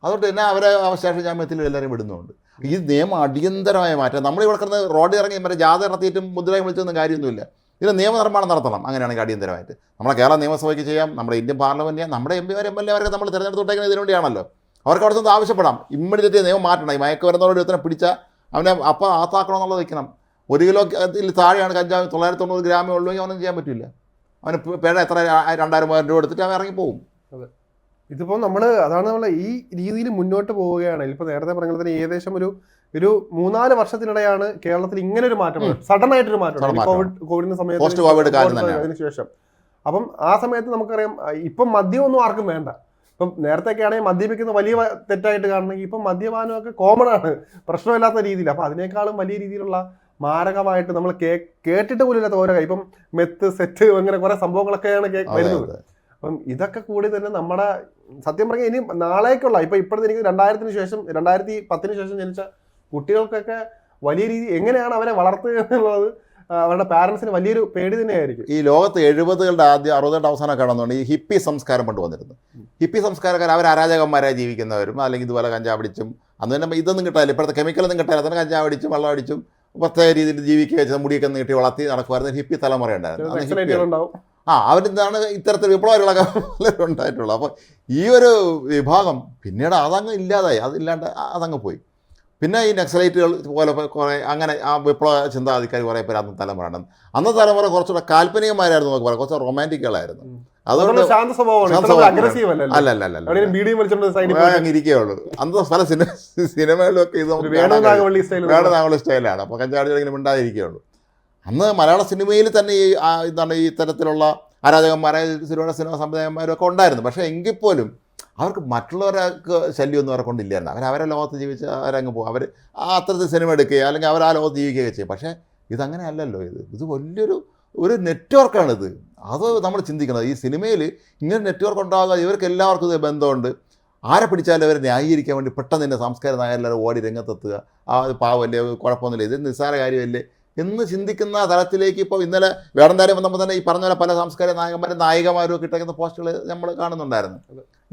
അതുകൊണ്ട് തന്നെ അവരെ അവശേഷ ജാമ്യത്തിൽ എല്ലാവരും വിടുന്നുണ്ട്. ഈ നിയമം അടിയന്തരമായ മാറ്റം. നമ്മൾ ഇവിടെ കിടന്ന് റോഡിൽ ഇറങ്ങി മറ്റേ ജാഥ നടത്തിയിട്ടും മുദ്രയും വിളിച്ചൊന്നും കാര്യമൊന്നുമില്ല. ഇതിന് നിയമനിർമ്മാണം നടത്തണം. അങ്ങനെയാണെങ്കിൽ അടിയന്തരമായിട്ട്. നമ്മളെ കേരള നിയമസഭയ്ക്ക് ചെയ്യാം നമ്മുടെ ഇന്ത്യൻ പാർലമെന്റ് നമ്മുടെ എം പിമാർ എം എൽ എമാരൊക്കെ നമ്മൾ തിരഞ്ഞെടുത്തോട്ടേക്കുന്നത് ഇതിനുവേണ്ടിയാണല്ലോ. അവർക്ക് അവിടെ നിന്ന് ആവശ്യപ്പെടാം? ഇമ്മീഡിയറ്റ് നിയമം മാറ്റണം. ഈ മയക്കുമരുന്നോട് ഒരുത്തനെ പിടിച്ച അവനെ അപ്പം ആത്താക്കണമെന്നുള്ളത് വയ്ക്കണം. ഒരു കിലോ ഇതിൽ താഴെയാണ് കഞ്ചാവ് തൊള്ളായിരത്തി തൊണ്ണൂറ് ഗ്രാമേ ഉള്ളൂ അവനൊന്നും ചെയ്യാൻ പറ്റില്ല. അവന് പേട എത്ര രണ്ടായിരം മൂവായിരം രൂപ എടുത്തിട്ട് അവൻ ഇറങ്ങി പോകും. ഇതിപ്പോൾ നമ്മൾ അതാണ് നമ്മൾ ഈ രീതിയിൽ മുന്നോട്ട് പോവുകയാണ്. ഇപ്പോൾ നേരത്തെ പറഞ്ഞ പോലെ തന്നെ ഏകദേശം ഒരു ഒരു മൂന്നാൽ വർഷത്തിനിടെയാണ് കേരളത്തിൽ ഇങ്ങനെ ഒരു മാറ്റം സഡൻ ആയിട്ടൊരു മാറ്റം. മാറ്റം. കോവിഡ് കോവിഡിന്റെ സമയത്ത് അതിനുശേഷം. അപ്പം ആ സമയത്ത് നമുക്കറിയാം ഇപ്പം മദ്യമൊന്നും ആർക്കും വേണ്ട. ഇപ്പം നേരത്തെയൊക്കെ ആണെങ്കിൽ മദ്യപിക്കുന്ന വലിയ തെറ്റായിട്ട് കാണണമെങ്കിൽ ഇപ്പം മദ്യപാനമൊക്കെ കോമൺ ആണ്. പ്രശ്നമില്ലാത്ത രീതിയിൽ. അപ്പം അതിനേക്കാളും വലിയ രീതിയിലുള്ള മാരകമായിട്ട് നമ്മൾ കേ കേട്ടിട്ട് പോലും ഇല്ലാത്ത ഓരോ ഇപ്പം മെത്ത് സെറ്റ് അങ്ങനെ കുറെ സംഭവങ്ങളൊക്കെയാണ് വരുന്നത്. അപ്പം ഇതൊക്കെ കൂടി തന്നെ നമ്മുടെ സത്യം പറഞ്ഞാൽ ഇനി നാളേക്കുള്ള ഇപ്പൊ ഇപ്പോഴത്തെ എനിക്ക് രണ്ടായിരത്തിന് ശേഷം രണ്ടായിരത്തി പത്തിന് ശേഷം ജനിച്ച കുട്ടികൾക്കൊക്കെ വലിയ രീതി എങ്ങനെയാണ് അവരെ വളർത്തുക എന്നുള്ളത് അവരുടെ പാരൻസിന് വലിയൊരു പേടി തന്നെയായിരിക്കും. ഈ ലോകത്ത് എഴുപതുകളുടെ ആദ്യം അറുപതുകളുടെ അവസാനം കടന്നുകൊണ്ട് ഈ ഹിപ്പി സംസ്കാരം കൊണ്ട് വന്നിരുന്നു ഹിപ്പി സംസ്കാരക്കാർ അവർ അരാജകന്മാരായി ജീവിക്കുന്നവരും അല്ലെങ്കിൽ ഇതുപോലെ കഞ്ചാവടിച്ചും അന്ന് തന്നെ ഇതൊന്നും കിട്ടാല്ല ഇപ്പോഴത്തെ കെമിക്കലൊന്നും കിട്ടാനില്ല തന്നെ കഞ്ചാവടിച്ചും വെള്ളം അടിച്ചും പ്രത്യേക രീതിയിൽ ജീവിക്കുക വെച്ചാൽ മുടിയൊക്കെ നീട്ടി വളർത്തി നടക്കുമായിരുന്നു ഹിപ്പി തലമുറ ഉണ്ടായിരുന്നു. ആ അവരിതാണ് ഇത്തരത്തിൽ വിപ്ലവങ്ങളൊക്കെ ഉണ്ടായിട്ടുള്ളത് അപ്പോൾ ഈ ഒരു വിഭാഗം പിന്നീട് അതങ്ങ് ഇല്ലാതായി. അതില്ലാണ്ട് അതങ്ങ് പോയി. പിന്നെ ഈ നക്സലൈറ്റുകൾ പോലെ കുറേ അങ്ങനെ ആ വിപ്ലവ ചിന്താധിക്കാർ കുറേ പേര് അന്ന് തലമുറയാണ് അന്ന് തലമുറ കുറച്ചുകൂടെ കാൽപ്പനികമാരായിരുന്നു നമുക്ക് പറയാം. കുറച്ച് റൊമാന്റിക്കുകളായിരുന്നു. അതുകൊണ്ട് ശാന്ത സ്വഭാവമാണ് അല്ല അല്ല അല്ല മീഡിയം ഇരിക്കുകയുള്ളൂ. അന്ന് പല സിനിമ സിനിമകളിലൊക്കെ ഇത്. വേണുനാഗവള്ളി സ്റ്റൈലാണ് അപ്പോൾ കഞ്ചാടി ഇങ്ങനെ മിണ്ടാതിരിക്കുകയുള്ളൂ. അന്ന് മലയാള സിനിമയിൽ തന്നെ ഈ എന്താണ് ഈ തരത്തിലുള്ള ആരാധകന്മാരായ സിനിമ സിനിമ സംവിധായകന്മാരും ഒക്കെ ഉണ്ടായിരുന്നു. പക്ഷേ എങ്കിൽ പോലും അവർക്ക് മറ്റുള്ളവർക്ക് ശല്യമൊന്നും അവരെ കൊണ്ടില്ലായിരുന്നു. അവർ അവരെ ലോകത്ത് ജീവിച്ച് അവരങ്ങ് പോകും അവർ ആ അത്തരത്തിൽ സിനിമ എടുക്കുകയോ അല്ലെങ്കിൽ അവർ ആ ലോകത്ത് ജീവിക്കുകയൊക്കെ ചെയ്യും. പക്ഷേ ഇതങ്ങനെ അല്ലല്ലോ ഇത്. ഇത് വലിയൊരു ഒരു നെറ്റ്വർക്കാണിത്. അത് നമ്മൾ ചിന്തിക്കണം. ഈ സിനിമയിൽ ഇങ്ങനെ നെറ്റ്വർക്ക് ഉണ്ടാകുക ഇവർക്ക് എല്ലാവർക്കും ഇത് ബന്ധമുണ്ട്. ആരെ പിടിച്ചാലും അവരെ ന്യായീകരിക്കാൻ വേണ്ടി പെട്ടെന്ന് തന്നെ സംസ്കാര നായരെല്ലാവരും ഓടി രംഗത്തെത്തുക. ആ പാവമല്ലേ കുഴപ്പമൊന്നുമില്ല. ഇത് നിസ്സാര കാര്യമല്ലേ? എന്ന് ചിന്തിക്കുന്ന തലത്തിലേക്ക് ഇപ്പോൾ ഇന്നലെ വേടന്താരം വന്നപ്പോൾ തന്നെ ഈ പറഞ്ഞ പോലെ പല സാംസ്കാരിക നായകന്മാരും നായികമാരും ഒക്കെ ഇട്ടേക്കുന്ന പോസ്റ്റുകൾ നമ്മൾ കാണുന്നുണ്ടായിരുന്നു.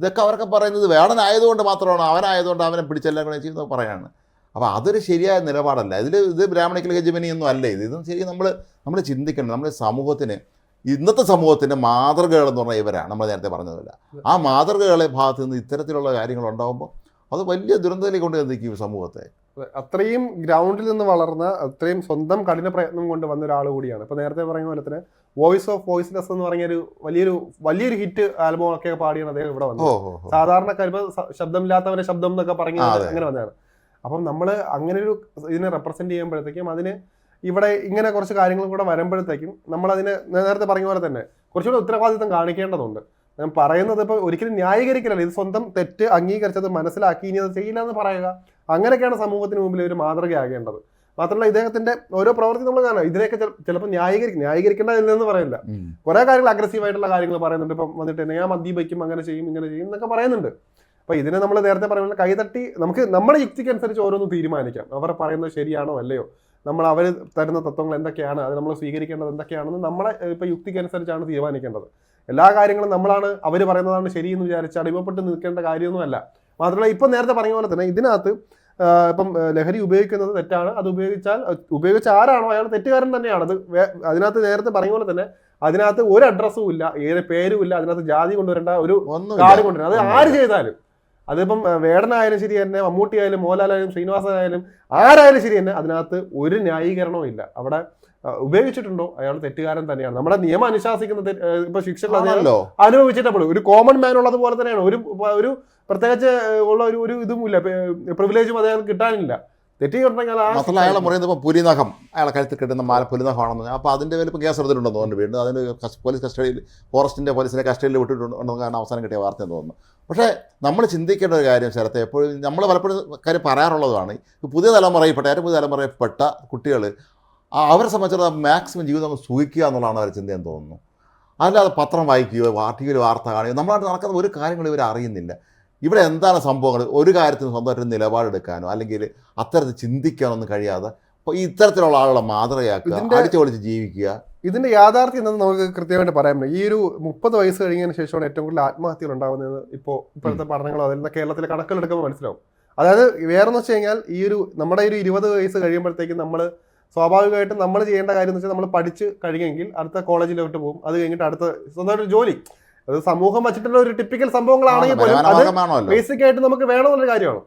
ഇതൊക്കെ അവരൊക്കെ പറയുന്നത് വേടനായതുകൊണ്ട് മാത്രമാണ് അവനായതുകൊണ്ട് അവനെ പിടിച്ചെല്ലാം കൂടെ ചെയ്യുന്നത് പറയാണ്. അപ്പോൾ അതൊരു ശരിയായ നിലപാടല്ല. ഇതിൽ ഇത് ബ്രാഹ്മണിക്കൽ ഗജമിനി ഒന്നും അല്ല ഇത്. ഇതും ശരി നമ്മൾ നമ്മൾ ചിന്തിക്കണം നമ്മുടെ സമൂഹത്തിന് ഇന്നത്തെ സമൂഹത്തിന്റെ മാതൃകകൾ എന്ന് പറഞ്ഞാൽ ഇവരാണ്. നമ്മൾ നേരത്തെ പറഞ്ഞതല്ല ആ മാതൃകകളെ ഭാഗത്ത് നിന്ന് ഇത്തരത്തിലുള്ള കാര്യങ്ങൾ ഉണ്ടാകുമ്പോൾ അത് വലിയ ദുരന്തത്തിലേക്ക് കൊണ്ട് എത്തിക്കും സമൂഹത്തെ. അത്രയും ഗ്രൗണ്ടിൽ നിന്ന് വളർന്ന അത്രയും സ്വന്തം കഠിന പ്രയത്നം കൊണ്ട് വന്ന ഒരാൾ കൂടിയാണ്. ഇപ്പോൾ നേരത്തെ പറയുന്ന പോലെ തന്നെ വോയിസ് ഓഫ് വോയിസ്ലെസ് എന്ന് പറഞ്ഞ ഒരു വലിയൊരു വലിയൊരു ഹിറ്റ് ആൽബം ഒക്കെ പാടിയാണ് അദ്ദേഹം ഇവിടെ വന്നത്. സാധാരണ സാധാരണക്കാർ ഇപ്പൊ ശബ്ദമില്ലാത്തവരെ ശബ്ദം എന്നൊക്കെ പറഞ്ഞ അങ്ങനെ വന്നതാണ്. അപ്പം നമ്മൾ അങ്ങനെ ഒരു ഇതിനെ റെപ്രസെന്റ് ചെയ്യുമ്പോഴത്തേക്കും അതിന് ഇവിടെ ഇങ്ങനെ കുറച്ച് കാര്യങ്ങളും കൂടെ വരുമ്പോഴത്തേക്കും നമ്മൾ അതിനെ നേരത്തെ പറഞ്ഞ പോലെ തന്നെ കുറച്ചുകൂടെ ഉത്തരവാദിത്തം കാണിക്കേണ്ടതുണ്ട്. ഞാൻ പറയുന്നത് ഇപ്പോൾ ഒരിക്കലും ന്യായീകരിക്കലല്ല. ഇത് സ്വന്തം തെറ്റ് അംഗീകരിച്ചത് മനസ്സിലാക്കി ഇനി അത് ചെയ്യില്ല എന്ന് പറയുക. അങ്ങനെയൊക്കെയാണ് സമൂഹത്തിന് മുമ്പിൽ ഒരു മാതൃകയാകേണ്ടത്. മാത്രമല്ല ഇദ്ദേഹത്തിന്റെ ഓരോ പ്രവൃത്തി നമ്മൾ കാണാം. ഇതിനെയൊക്കെ ചിലപ്പോൾ ന്യായീകരിക്കും ന്യായീകരിക്കേണ്ട എന്ന് പറയില്ല. കുറെ കാര്യങ്ങൾ അഗ്രസീവ് ആയിട്ടുള്ള കാര്യങ്ങൾ പറയുന്നുണ്ട്. ഇപ്പം വന്നിട്ട് ഞാൻ മദ്യപിക്കും അങ്ങനെ ചെയ്യും ഇങ്ങനെ ചെയ്യും എന്നൊക്കെ പറയുന്നുണ്ട്. അപ്പൊ ഇതിനെ നമ്മൾ നേരത്തെ പറയുന്നത് കൈതട്ടി നമുക്ക് നമ്മുടെ യുക്തിക്ക് അനുസരിച്ച് ഓരോന്ന് തീരുമാനിക്കാം. അവർ പറയുന്നത് ശരിയാണോ അല്ലയോ? നമ്മൾ അവർ തരുന്ന തത്വങ്ങൾ എന്തൊക്കെയാണ്? അത് നമ്മൾ സ്വീകരിക്കേണ്ടത് എന്തൊക്കെയാണെന്ന് നമ്മളെ ഇപ്പൊ യുക്തിക്ക് അനുസരിച്ചാണ് തീരുമാനിക്കേണ്ടത്. എല്ലാ കാര്യങ്ങളും നമ്മളാണ് അവർ പറയുന്നതാണ് ശരിയെന്ന് വിചാരിച്ച് അടിമപ്പെട്ട് നിൽക്കേണ്ട കാര്യമൊന്നുമല്ല. മാത്രമല്ല ഇപ്പൊ നേരത്തെ പറഞ്ഞ പോലെ തന്നെ ഇതിനകത്ത് ഇപ്പം ലഹരി ഉപയോഗിക്കുന്നത് തെറ്റാണ്. അത് ഉപയോഗിച്ചാൽ ഉപയോഗിച്ച ആരാണോ അയാൾ തെറ്റുകാരൻ തന്നെയാണ്. അത് അതിനകത്ത് നേരത്തെ പറഞ്ഞ പോലെ തന്നെ അതിനകത്ത് ഒരു അഡ്രസ്സും ഇല്ല. ഏത് പേരും ഇല്ല. അതിനകത്ത് ജാതി കൊണ്ടുവരേണ്ട ഒരു കാര്യം കൊണ്ടുവരണം അത് ആര് ചെയ്താലും. അതിപ്പം വേടനായാലും ശരി തന്നെ മമ്മൂട്ടി ആയാലും മോഹൻലാലായാലും ശ്രീനിവാസനായാലും ആരായാലും ശരി തന്നെ അതിനകത്ത് ഒരു ന്യായീകരണവും ഇല്ല. അവിടെ ഉപയോഗിച്ചിട്ടുണ്ടോ അയാൾ തെറ്റുകാരൻ തന്നെയാണ്. നമ്മുടെ നിയമം അനുശാസിക്കുന്ന ഇപ്പൊ ശിക്ഷകൾ അനുഭവിച്ചിട്ടപ്പോൾ ഒരു കോമൺ മാൻ ഉള്ളത് പോലെ തന്നെയാണ്. ഒരു ഒരു പ്രത്യേകിച്ച് ഉള്ള ഒരു ഒരു ഇതും ഇല്ല പ്രിവിലേജും അദ്ദേഹം കിട്ടാനില്ല. തെറ്റി ആ മാത്രമല്ല അയാൾ പറയുന്നത് ഇപ്പോൾ പുലിനഖം അയാളെ കഴുത്തിൽ കിട്ടുന്ന മാല പുലിനഖമാണെന്ന് അപ്പോൾ അതിന്റെ പേരിൽ ഇപ്പോൾ കേസ് എടുത്തിട്ടുണ്ടെന്ന് തോന്നുന്നു. വീണ്ടും അതിന് പോലീസ് കസ്റ്റഡിയിൽ ഫോറസ്റ്റിന്റെ പോലീസിനെ കസ്റ്റഡിയിൽ വിട്ടിട്ടുണ്ടെന്ന് കാരണം അവസാനം കിട്ടിയ വാർത്തയെന്ന് തോന്നുന്നു. പക്ഷേ നമ്മൾ ചിന്തിക്കേണ്ട ഒരു കാര്യം ശരത്തെ എപ്പോഴും നമ്മൾ പലപ്പോഴും കാര്യം പറയാറുള്ളതാണ് പുതിയ തലമുറയിൽപ്പെട്ട ഏറ്റവും പുതിയ തലമുറയിൽപ്പെട്ട കുട്ടികൾ അവരെ സംബന്ധിച്ചിടത്തോളം മാക്സിമം ജീവിതം നമ്മൾ സുഖിക്കുക എന്നുള്ളതാണ് അവരുടെ ചിന്തയെന്ന് തോന്നുന്നു. അല്ലാതെ പത്രം വായിക്കുകയോ വിയിൽ വാർത്ത കാണുകയോ നമ്മളായിട്ട് നടക്കുന്ന ഒരു കാര്യങ്ങളും ഇവർ അറിയുന്നില്ല. ഇവിടെ എന്താണ് സംഭവങ്ങൾ? ഒരു കാര്യത്തിന് സ്വന്തമായിട്ട് നിലപാടെടുക്കാനോ അല്ലെങ്കിൽ അത്തരത്തിൽ ചിന്തിക്കാനൊന്നും കഴിയാതെ അപ്പോൾ ഈ ഇത്തരത്തിലുള്ള ആളുകളെ മാതൃകയാക്കുക അടിച്ചു പൊളിച്ച് ജീവിക്കുക. ഇതിന്റെ യാഥാർത്ഥ്യം എന്താണെന്ന് നമുക്ക് കൃത്യമായിട്ട് പറയാൻ പറ്റും ഈ ഒരു മുപ്പത് വയസ്സ് കഴിഞ്ഞതിന് ശേഷമാണ് ഏറ്റവും കൂടുതൽ ആത്മഹത്യകൾ ഉണ്ടാകുന്നത് ഇപ്പോൾ ഇപ്പോഴത്തെ പഠനങ്ങളോ അതിൽ നിന്ന് കേരളത്തിലെ കണക്കിലെടുക്കുമ്പോൾ മനസ്സിലാവും. അതായത് വേറെന്ന് വെച്ച് കഴിഞ്ഞാൽ ഈ ഒരു നമ്മുടെ ഒരു ഇരുപത് വയസ്സ് കഴിയുമ്പോഴത്തേക്കും നമ്മൾ സ്വാഭാവികമായിട്ടും നമ്മൾ ചെയ്യേണ്ട കാര്യം എന്ന് വെച്ചാൽ നമ്മൾ പഠിച്ച് കഴിയുമെങ്കിൽ അടുത്ത കോളേജിലോട്ട് പോകും. അത് കഴിഞ്ഞിട്ട് അടുത്ത സ്വന്തമായിട്ട് ഒരു ജോലി. അത് സമൂഹം വച്ചിട്ടുള്ള ഒരു ടിപ്പിക്കൽ സംഭവങ്ങളാണെങ്കിൽ പോലും അത് ബേസിക് ആയിട്ട് നമുക്ക് വേണമെന്നൊരു കാര്യമാണ്.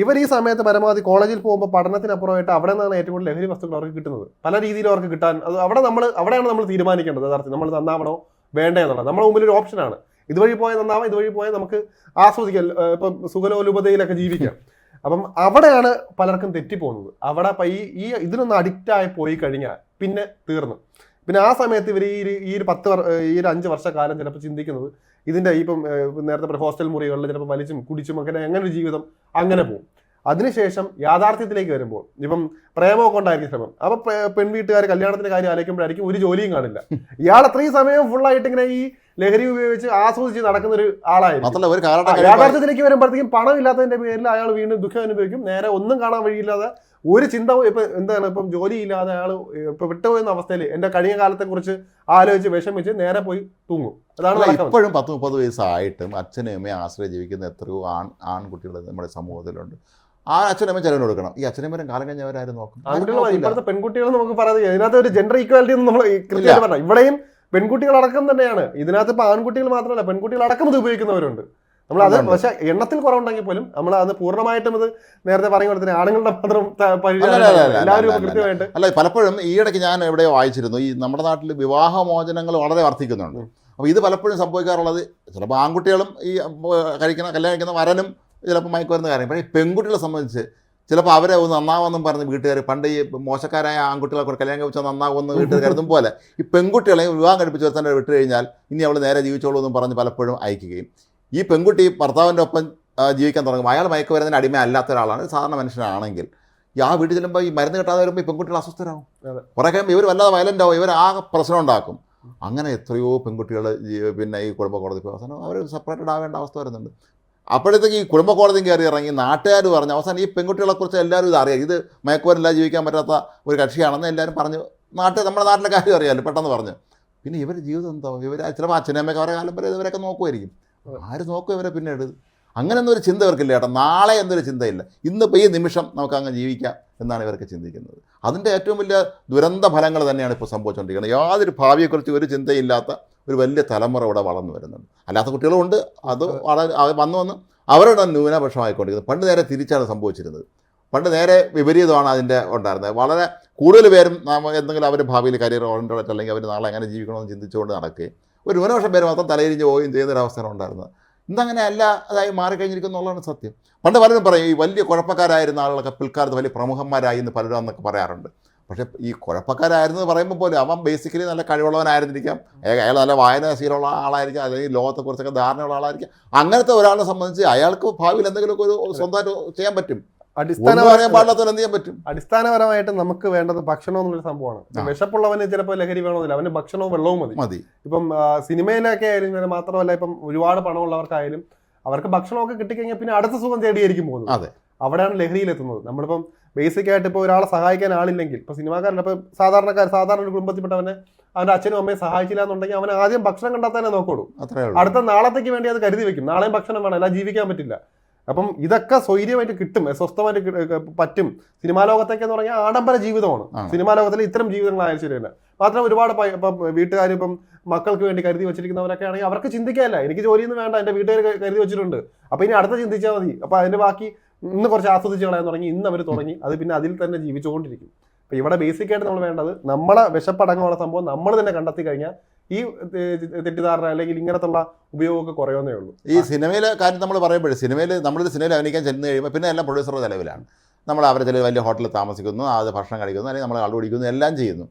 ഇവർ ഈ സമയത്ത് പരമാവധി കോളേജിൽ പോകുമ്പോൾ പഠനത്തിനപ്പുറമായിട്ട് അവിടെ നിന്നാണ് ഏറ്റവും കൂടുതൽ ലഹരി വസ്തുക്കൾ അവർക്ക് കിട്ടുന്നത്. പല രീതിയിൽ അവർക്ക് കിട്ടാൻ അത് അവിടെ നമ്മൾ അവിടെയാണ് നമ്മൾ തീരുമാനിക്കേണ്ടത് യഥാർത്ഥത്തിൽ. നമ്മൾ നന്നാവണോ വേണ്ടേ എന്നുള്ളത്. നമ്മുടെ മുമ്പിൽ ഒരു ഓപ്ഷനാണ് ഇതുവഴി പോയാൽ നന്നാവാം ഇതുവഴി പോയാൽ നമുക്ക് ആസ്വദിക്കാം ഇപ്പം സുഖലോലുപതയിലൊക്കെ ജീവിക്കാം. അപ്പം അവിടെയാണ് പലർക്കും തെറ്റിപ്പോകുന്നത്. അവിടെ ഈ ഈ ഇതിനൊന്ന് അഡിക്റ്റായി പോയി കഴിഞ്ഞാൽ പിന്നെ തീർന്നു. പിന്നെ ആ സമയത്ത് ഇവർ ഈ ഈ ഒരു പത്ത് ഈ ഒരു അഞ്ച് വർഷക്കാലം ചിലപ്പോൾ ചിന്തിക്കുന്നത് ഇതിന്റെ ഇപ്പം നേരത്തെ പറഞ്ഞ ഹോസ്റ്റൽ മുറികളിൽ ചിലപ്പോൾ വലിച്ചും കുടിച്ചും അങ്ങനെ അങ്ങനെ ഒരു ജീവിതം അങ്ങനെ പോകും. അതിനുശേഷം യാഥാർത്ഥ്യത്തിലേക്ക് വരുമ്പോൾ ഇപ്പം പ്രേമമൊക്കെ ഉണ്ടായിരിക്കും ശ്രമം അപ്പൊ പെൺവീട്ടുകാർ കല്യാണത്തിന്റെ കാര്യം ആലോചിക്കുമ്പോഴായിരിക്കും ഒരു ജോലിയും കാണില്ല. ഇയാൾ അത്രയും സമയം ഫുൾ ആയിട്ട് ഇങ്ങനെ ഈ ലഹരി ഉപയോഗിച്ച് ആസ്വദിച്ച് നടക്കുന്ന ഒരു ആളായിരുന്നു യാഥാർത്ഥ്യത്തിലേക്ക് വരുമ്പോഴത്തേക്കും പണം ഇല്ലാത്തതിന്റെ പേരിൽ അയാൾ വീണ്ടും ദുഃഖം അനുഭവിക്കും. നേരെ ഒന്നും കാണാൻ വഴിയില്ലാതെ ഒരു ചിന്ത ഇപ്പൊ എന്താണ് ഇപ്പം ജോലിയില്ലാതെ അയാൾ ഇപ്പൊ വിട്ടുപോയെന്ന അവസ്ഥയിൽ എന്റെ കഴിഞ്ഞ കാലത്തെ കുറിച്ച് ആലോചിച്ച് വിഷമിച്ച് നേരെ പോയി തൂങ്ങും. അതാണ് ഇപ്പോഴും പത്ത് മുപ്പത് വയസ്സായിട്ടും അച്ഛനും അമ്മയെ ആശ്രയം ജീവിക്കുന്ന എത്രയോ ആൺ ആൺകുട്ടികൾ നമ്മുടെ സമൂഹത്തിലുണ്ട്. ആ അച്ഛനമ്മ ചെലവിന് കൊടുക്കണം. ഈ അച്ഛനമ്മരും കാലം നോക്കും. ആരും ആൺകുട്ടികൾ ഇപ്പോഴത്തെ പെൺകുട്ടികൾ നമുക്ക് പറയാതെ ഇതിനകത്ത് ഒരു ജെൻഡർ ഈക്വാലിറ്റി ഒന്നും നമ്മൾ കൃത്യമായിട്ട് പറഞ്ഞ ഇവിടെയും പെൺകുട്ടികൾ അടക്കം തന്നെയാണ്. ഇതിനകത്ത് ഇപ്പൊ ആൺകുട്ടികൾ മാത്രമല്ല പെൺകുട്ടികൾ അടക്കം ഇത് ഉപയോഗിക്കുന്നവരുണ്ട്. നമ്മൾ അത്. പക്ഷെ എണ്ണത്തിൽ കുറവുണ്ടെങ്കിൽ പോലും നമ്മൾ അത് പൂർണമായിട്ടും ഇത് നേരത്തെ പറഞ്ഞ തന്നെ ആണുങ്ങളുടെ മാത്രം എല്ലാവരും അല്ല, കൃത്യമായിട്ട് അല്ല പലപ്പോഴും ഈയിടയ്ക്ക് ഞാൻ എവിടെയോ വായിച്ചിരുന്നു. ഈ നമ്മുടെ നാട്ടിൽ വിവാഹമോചനങ്ങൾ വളരെ വർദ്ധിക്കുന്നുണ്ട്. അപ്പോൾ ഇത് പലപ്പോഴും സംഭവിക്കാറുള്ളത് ചിലപ്പോൾ ആൺകുട്ടികളും ഈ കഴിക്കുന്ന കല്യാണം കഴിക്കുന്ന വരനും ചിലപ്പോൾ മയക്കുമരുന്ന് കാര്യം. പക്ഷേ പെൺകുട്ടികളെ സംബന്ധിച്ച് ചിലപ്പോൾ അവരെ ഒന്ന് നന്നാവെന്നും പറഞ്ഞ് വീട്ടുകാർ പണ്ട് ഈ മോശക്കാരായ ആൺകുട്ടികളെ കൂടെ കല്യാണം കഴിച്ചാൽ നന്നാവുമെന്ന് വീട്ടുകാർ കരുതും പോലെ ഈ പെൺകുട്ടികളെ വിവാഹം കഴിപ്പിച്ച് ഒരുത്തന്നെ വിട്ട് കഴിഞ്ഞാൽ ഇനി അവൾ നേരെ ജീവിച്ചോളൂ എന്നും പറഞ്ഞ് പലപ്പോഴും അയക്കുകയും. ഈ പെൺകുട്ടി ഭർത്താവിന്റെ ഒപ്പം ജീവിക്കാൻ തുടങ്ങും. അയാൾ മയക്കുമരുന്നിന് അടിമ അല്ലാത്ത ഒരാളാണ് സാധാരണ മനുഷ്യനാണെങ്കിൽ ഈ ആ വീട്ടിൽ ചെല്ലുമ്പോൾ ഈ മരുന്ന് കിട്ടാതെ വരുമ്പോൾ ഈ പെൺകുട്ടികൾ അസ്വസ്ഥരാകും. കുറേ കഴിയുമ്പോൾ ഇവർ വല്ലാതെ വയലന്റ് ആവും. ഇവർ ആ പ്രശ്നം ഉണ്ടാക്കും. അങ്ങനെ എത്രയോ പെൺകുട്ടികൾ പിന്നെ ഈ കുടുംബ കോടതി പോയി. അവസാനം അവർ സെപ്പറേറ്റഡ് ആവേണ്ട അവസ്ഥ വരുന്നുണ്ട്. അപ്പോഴത്തേക്ക് ഈ കുടുംബ കോടതി കയറി ഇറങ്ങി നാട്ടുകാർ പറഞ്ഞു അവസാനം ഈ പെൺകുട്ടികളെക്കുറിച്ച് എല്ലാവരും ഇത് അറിയാം. ഇത് മയക്കുമരുന്നില്ലാതെ ജീവിക്കാൻ പറ്റാത്ത ഒരു കക്ഷിയാണെന്ന് എല്ലാവരും പറഞ്ഞു. നാട്ടിൽ നമ്മുടെ നാട്ടിലെ കാര്യം അറിയാമല്ലോ പെട്ടെന്ന് പറഞ്ഞു. പിന്നെ ഇവരുടെ ജീവിതം എന്താവും? ഇവർ ചിലപ്പോൾ അച്ഛനമ്മയൊക്കെ അവരെ കാലം വരെ ഇവരൊക്കെ നോക്കുമായിരിക്കും. ആര് നോക്കും ഇവരെ പിന്നീട്? അങ്ങനെ എന്നൊരു ചിന്ത ഇവർക്കില്ല ചേട്ടാ. നാളെ എന്നൊരു ചിന്തയില്ല. ഇന്നിപ്പോൾ ഈ നിമിഷം നമുക്ക് അങ്ങ് ജീവിക്കാം എന്നാണ് ഇവരൊക്കെ ചിന്തിക്കുന്നത്. അതിന്റെ ഏറ്റവും വലിയ ദുരന്ത ഫലങ്ങൾ തന്നെയാണ് ഇപ്പോൾ സംഭവിച്ചുകൊണ്ടിരിക്കുന്നത്. യാതൊരു ഭാവിയെക്കുറിച്ച് ഒരു ചിന്തയില്ലാത്ത ഒരു വലിയ തലമുറ ഇവിടെ വളർന്നു വരുന്നുണ്ട്. അല്ലാത്ത കുട്ടികളുമുണ്ട് അത് വളരെ വന്നു വന്ന് അവരുടെ ന്യൂനപക്ഷമായിക്കൊണ്ടിരിക്കുന്നത് പണ്ട് നേരെ തിരിച്ചാണ് സംഭവിച്ചിരുന്നത്. പണ്ട് നേരെ വിപരീതമാണ് അതിന്റെ ഉണ്ടായിരുന്നത്. വളരെ കൂടുതൽ പേരും എന്തെങ്കിലും അവർ ഭാവിയിൽ കരിയർ ഓറിയന്റഡ് അല്ലെങ്കിൽ അവർ നാളെ എങ്ങനെ ജീവിക്കണമെന്ന് ചിന്തിച്ചുകൊണ്ട് നടക്കുകയും ഒരു ന്യൂനപക്ഷം പേര് മാത്രം തലയിരിഞ്ഞ് പോവുകയും അവസരം ഉണ്ടായിരുന്നത് ഇന്നങ്ങനെ അല്ല അതായി മാറിക്കഴിഞ്ഞിരിക്കുന്നുള്ളതാണ് സത്യം. പണ്ട് പലരും പറയും ഈ വലിയ കുഴപ്പക്കാരായിരുന്ന ആളുകളൊക്കെ പിൽക്കാലത്ത് വലിയ പ്രമുഖന്മാരായി എന്ന് പലരും എന്നൊക്കെ പറയാറുണ്ട്. പക്ഷേ ഈ കുഴപ്പക്കാരായിരുന്നു പറയുമ്പോൾ പോലും അവൻ ബേസിക്കലി നല്ല കഴിവുള്ളവനായിരുന്നിരിക്കാം. അയാൾ നല്ല വായനാശീലമുള്ള ആളായിരിക്കാം അല്ലെങ്കിൽ ലോകത്തെക്കുറിച്ചൊക്കെ ധാരണയുള്ള ആളായിരിക്കാം. അങ്ങനത്തെ ഒരാളെ സംബന്ധിച്ച് അയാൾക്ക് ഭാവിയിൽ എന്തെങ്കിലുമൊക്കെ ഒരു സ്വന്തമായിട്ട് ചെയ്യാൻ പറ്റും. അടിസ്ഥാനപരമായിട്ട് നമുക്ക് വേണ്ടത് ഭക്ഷണം എന്നുള്ളൊരു സംഭവമാണ്. വിശപ്പുള്ളവന് ചിലപ്പോൾ ലഹരി വേണമെന്നില്ല. അവന് ഭക്ഷണവും വെള്ളവും മതി. മതി. ഇപ്പം സിനിമയിലൊക്കെ ആയാലും മാത്രമല്ല ഇപ്പം ഒരുപാട് പണമുള്ളവർക്കായാലും അവർക്ക് ഭക്ഷണമൊക്കെ കിട്ടിക്കഴിഞ്ഞാൽ പിന്നെ അടുത്ത സുഖം തേടിയായിരിക്കും പോകുന്നത്. അതെ. അവിടെയാണ് ലഹരിയിലെത്തുന്നത്. നമ്മളിപ്പം ബേസിക് ആയിട്ട് ഇപ്പോൾ ഒരാളെ സഹായിക്കാൻ ആളില്ലെങ്കിൽ ഇപ്പൊ സിനിമാക്കാരൻ ഇപ്പൊ സാധാരണക്കാർ സാധാരണ ഒരു കുടുംബത്തിൽപ്പെട്ടവനെ അവന്റെ അച്ഛനും അമ്മയും സഹായിച്ചില്ല എന്നുണ്ടെങ്കിൽ അവൻ ആദ്യം ഭക്ഷണം കണ്ടെത്താനേ നോക്കുള്ളൂ അടുത്ത നാളത്തേക്ക് വേണ്ടി അത് കരുതി വെക്കും. നാളെയും ഭക്ഷണം വേണം അല്ല ജീവിക്കാൻ പറ്റില്ല. അപ്പം ഇതൊക്കെ സ്വൈര്യമായിട്ട് കിട്ടും സ്വസ്ഥമായിട്ട് പറ്റും. സിനിമാ ലോകത്തേക്ക് എന്ന് പറഞ്ഞാൽ ആഡംബര ജീവിതമാണ്. സിനിമാ ലോകത്തിൽ ഇത്തരം ജീവിതങ്ങളായാലും ശരിയല്ല. മാത്രം ഒരുപാട് ഇപ്പം വീട്ടുകാർ ഇപ്പം മക്കൾക്ക് വേണ്ടി കരുതി വെച്ചിരിക്കുന്നവരൊക്കെ ആണെങ്കിൽ അവർക്ക് ചിന്തിക്കാല്ല എനിക്ക് ജോലിയൊന്നും വേണ്ട എന്റെ വീട്ടുകാർ കരുതി വെച്ചിട്ടുണ്ട്. അപ്പൊ ഇനി അടുത്ത ചിന്തിച്ചാൽ മതി. അപ്പൊ അതിന്റെ ബാക്കി ഇന്ന് കുറച്ച് ആസ്വദിച്ച് കളയാൻ തുടങ്ങി ഇന്ന് അവർ തുടങ്ങി അത് പിന്നെ അതിൽ തന്നെ ജീവിച്ചുകൊണ്ടിരിക്കും. അപ്പൊ ഇവിടെ ബേസിക് ആയിട്ട് നമ്മൾ വേണ്ടത് നമ്മളെ വിശപ്പടങ്ങുള്ള സംഭവം നമ്മൾ തന്നെ കണ്ടെത്തി കഴിഞ്ഞാൽ ഈ തെറ്റിദ്ധാരണ അല്ലെങ്കിൽ ഇങ്ങനത്തുള്ള ഉപയോഗമൊക്കെ കുറയുന്നേ ഉള്ളൂ. ഈ സിനിമയിലെ കാര്യം നമ്മൾ പറയുമ്പോഴേ സിനിമയിൽ നമ്മളൊരു സിനിമയിൽ അഭിനയിക്കാൻ ചെന്ന് കഴിയുമ്പോൾ പിന്നെ എല്ലാം പ്രൊഡ്യൂസറുടെ നിലവിലാണ്. നമ്മൾ അവരെ ചില വലിയ ഹോട്ടലിൽ താമസിക്കുന്നു അത് ഭക്ഷണം കഴിക്കുന്നു അല്ലെങ്കിൽ നമ്മൾ കള്ളുപിടിക്കുന്നു എല്ലാം ചെയ്യുന്നു.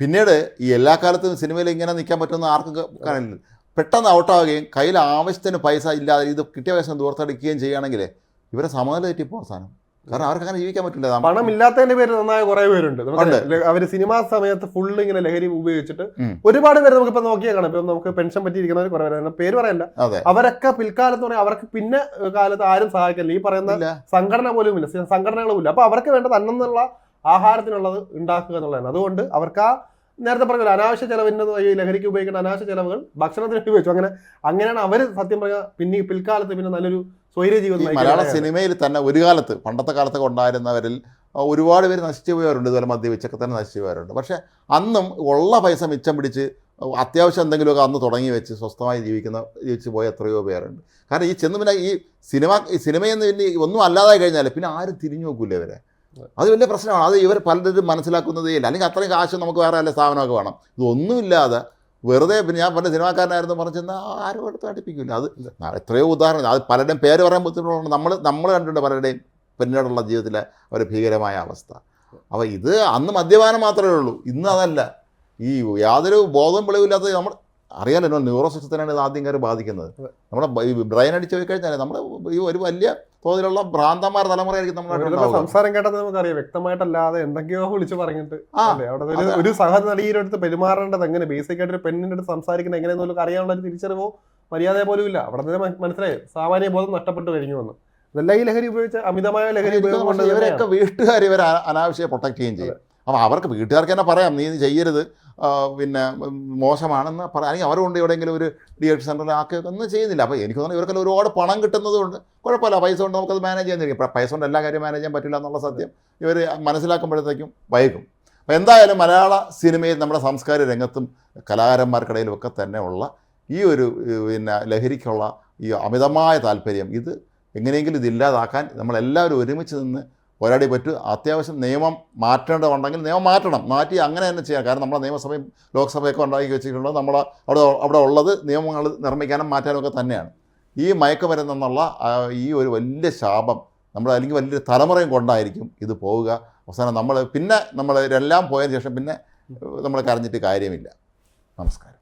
പിന്നീട് ഈ എല്ലാ കാലത്തും സിനിമയിൽ ഇങ്ങനെ നിൽക്കാൻ പറ്റുന്ന ആർക്കും കാണില്ല. പെട്ടെന്ന് ഔട്ടാവുകയും കയ്യിൽ ആവശ്യത്തിന് പൈസ ഇല്ലാതെ ഇത് കിട്ടിയ പൈസ ദൂരത്തടിക്കുകയും ചെയ്യുകയാണെങ്കിൽ ഇവരെ സമനില തെറ്റിപ്പോ അവസാനം കാരണം അവർക്ക് അങ്ങനെ ജീവിക്കാൻ പറ്റില്ല പണം ഇല്ലാത്തതിന്റെ പേര് നന്നായ കുറെ പേരുണ്ട്. അവർ സിനിമാ സമയത്ത് ഫുള്ള് ഇങ്ങനെ ലഹരി ഉപയോഗിച്ചിട്ട് ഒരുപാട് പേര് നമുക്ക് ഇപ്പൊ നോക്കിയാൽ കാണാം. ഇപ്പൊ നമുക്ക് പെൻഷൻ പറ്റിയിരിക്കുന്നവർ കുറെ പേര്. പേര് പറയല്ല. അവരൊക്കെ പിൽക്കാലത്ത് പറയാം അവർക്ക് പിന്നെ കാലത്ത് ആരും സഹായിക്കില്ല. ഈ പറയുന്ന സംഘടന പോലും ഇല്ല. സംഘടനകളും ഇല്ല. അപ്പൊ അവർക്ക് വേണ്ടത് അന്നുള്ള ആഹാരത്തിനുള്ളത് ഉണ്ടാക്കുക എന്നുള്ളതാണ്. അതുകൊണ്ട് അവർക്ക് ആ നേരത്തെ പറഞ്ഞല്ലോ അനാവശ്യ ചെലവിന് ഈ ലഹരിക്ക് ഉപയോഗിക്കേണ്ട അനാവശ്യ ചെലവുകൾ ഭക്ഷണത്തിന് ഉപയോഗിച്ചു. അങ്ങനെ അങ്ങനെയാണ് അവർ സത്യം പറഞ്ഞാൽ പിന്നെ പിൽക്കാലത്ത് പിന്നെ നല്ലൊരു ജീവിതം മലയാള. സിനിമയിൽ തന്നെ ഒരു കാലത്ത് പണ്ടത്തെ കാലത്തൊക്കെ ഉണ്ടായിരുന്നവരിൽ ഒരുപാട് പേര് നശിച്ചു പോയവരുണ്ട്. ഇതുപോലെ മദ്യപിച്ചൊക്കെ തന്നെ നശിച്ചു പോയവരുണ്ട്. പക്ഷേ അന്നും ഉള്ള പൈസ മിച്ചം പിടിച്ച് അത്യാവശ്യം എന്തെങ്കിലുമൊക്കെ അന്ന് തുടങ്ങി വെച്ച് സ്വസ്ഥമായി ജീവിക്കുന്ന ജീവിച്ച് പോയ എത്രയോ പേരുണ്ട്. കാരണം ഈ ചെന്ന് പിന്നെ ഈ സിനിമ ഈ സിനിമയെന്ന് പിന്നെ ഒന്നും അല്ലാതായി കഴിഞ്ഞാൽ പിന്നെ ആരും തിരിഞ്ഞു നോക്കൂല ഇവരെ. അത് വലിയ പ്രശ്നമാണ്. അത് ഇവർ പലരും മനസ്സിലാക്കുന്നതേ ഇല്ല. അല്ലെങ്കിൽ അത്രയും കാശ് നമുക്ക് വേറെ വല്ല സ്ഥാപനമൊക്കെ വേണം. ഇതൊന്നുമില്ലാതെ വെറുതെ പിന്നെ ഞാൻ പറഞ്ഞ സിനിമാക്കാരനായിരുന്നു പറഞ്ഞെന്നാൽ ആരും എടുത്ത് അടുപ്പിക്കില്ല അത് എത്രയോ ഉദാഹരണം അത് പലരുടെയും പേര് പറയാൻ ബുദ്ധിമുട്ടുണ്ട് നമ്മൾ നമ്മൾ കണ്ടിട്ടുണ്ട് പലരുടെയും പിന്നീടുള്ള ജീവിതത്തിലെ ഒരു ഭീകരമായ അവസ്ഥ. അപ്പോൾ ഇത് അന്ന് മദ്യപാനം മാത്രമേ ഉള്ളൂ. ഇന്ന് അതല്ല. ഈ യാതൊരു ബോധം വെളിവില്ലാത്ത നമ്മൾ അറിയാലോ ന്യൂറോ സിസ്റ്റത്തിനാണ് ഇത് ആദ്യം കയറി ബാധിക്കുന്നത്. നമ്മുടെ ഈ ബ്രെയിൻ അടിച്ച് പോയി കഴിഞ്ഞാൽ നമ്മൾ ഈ ഒരു വലിയ തോതിലുള്ള ഭ്രാന്തന്മാർ തലമുറയായിരിക്കും നമ്മളായിട്ടുണ്ടാവുക സംസാരം കേട്ടത് നമുക്കറിയാം. വ്യക്തമായിട്ടല്ലാതെ എന്തൊക്കെയോ വിളിച്ച് പറഞ്ഞിട്ട് അവിടെ ഒരു. ഒരു അടുത്ത് പെരുമാറേണ്ടത് എങ്ങനെ? ബേസിക് ആയിട്ട് ഒരു പെണ്ണിന്റെ അടുത്ത് സംസാരിക്കുന്നത് എങ്ങനെയെന്നൊക്കെ അറിയാനുള്ള ഒരു തിരിച്ചറിവോ മര്യാദ പോലും ഇല്ല. അവിടെ തന്നെ മനസ്സിലായി? സാമാന്യ ബോധം നഷ്ടപ്പെട്ടു കഴിഞ്ഞു വന്നു. ഇതെല്ലാം ഈ ലഹരി ഉപയോഗിച്ച അമിതമായ ലഹരി ഉപയോഗം ഇവരൊക്കെ വീട്ടുകാർ ഇവരെ അനാവശ്യ പ്രൊട്ടക്ട് ചെയ്യുകയും ചെയ്യും. അപ്പം അവർക്ക് വീട്ടുകാർക്ക് തന്നെ പറയാം നീ ചെയ്യരുത്. പിന്നെ മോശമാണെന്ന് അല്ലെങ്കിൽ അവരുകൊണ്ട് എവിടെയെങ്കിലും ഒരു ഡി എഫ് സെന്ററിൽ ആക്കുകയൊക്കെ ഒന്നും ചെയ്യുന്നില്ല. അപ്പോൾ എനിക്ക് തോന്നുന്നു ഇവർക്കെല്ലാം ഒരുപാട് പണം കിട്ടുന്നതുകൊണ്ട് കുഴപ്പമില്ല. പൈസ കൊണ്ട് നമുക്കത് മാനേജ് ചെയ്യാൻ കഴിയും. പൈസ കൊണ്ട് എല്ലാ കാര്യവും മാനേജ് ചെയ്യാൻ പറ്റില്ല എന്നുള്ള സത്യം ഇവർ മനസ്സിലാക്കുമ്പോഴത്തേക്കും വൈകും. അപ്പോൾ എന്തായാലും മലയാള സിനിമയിൽ നമ്മുടെ സാംസ്കാരിക രംഗത്തും കലാകാരന്മാർക്കിടയിലും ഒക്കെ തന്നെ ഉള്ള ഈ ഒരു പിന്നെ ലഹരിക്കുള്ള ഈ അമിതമായ താല്പര്യം ഇത് എങ്ങനെയെങ്കിലും ഇതില്ലാതാക്കാൻ നമ്മളെല്ലാവരും ഒരുമിച്ച് നിന്ന് പോരാടി പറ്റൂ. അത്യാവശ്യം നിയമം മാറ്റേണ്ടതുണ്ടെങ്കിൽ നിയമം മാറ്റണം. മാറ്റി അങ്ങനെ തന്നെ ചെയ്യാം. കാരണം നമ്മളെ നിയമസഭയും ലോക്സഭയൊക്കെ ഉണ്ടാക്കി വെച്ചിട്ടുള്ളത് നമ്മൾ അവിടെ അവിടെ ഉള്ളത് നിയമങ്ങൾ നിർമ്മിക്കാനും മാറ്റാനും ഒക്കെ തന്നെയാണ്. ഈ മയക്കുമരുന്നെന്നുള്ള ഈ ഒരു വലിയ ശാപം നമ്മൾ അല്ലെങ്കിൽ വലിയൊരു തലമുറയും കൊണ്ടായിരിക്കും ഇത് പോവുക. അവസാനം നമ്മൾ പിന്നെ നമ്മൾ എല്ലാം പോയതിന് ശേഷം പിന്നെ നമ്മൾ കരഞ്ഞിട്ട് കാര്യമില്ല. നമസ്കാരം.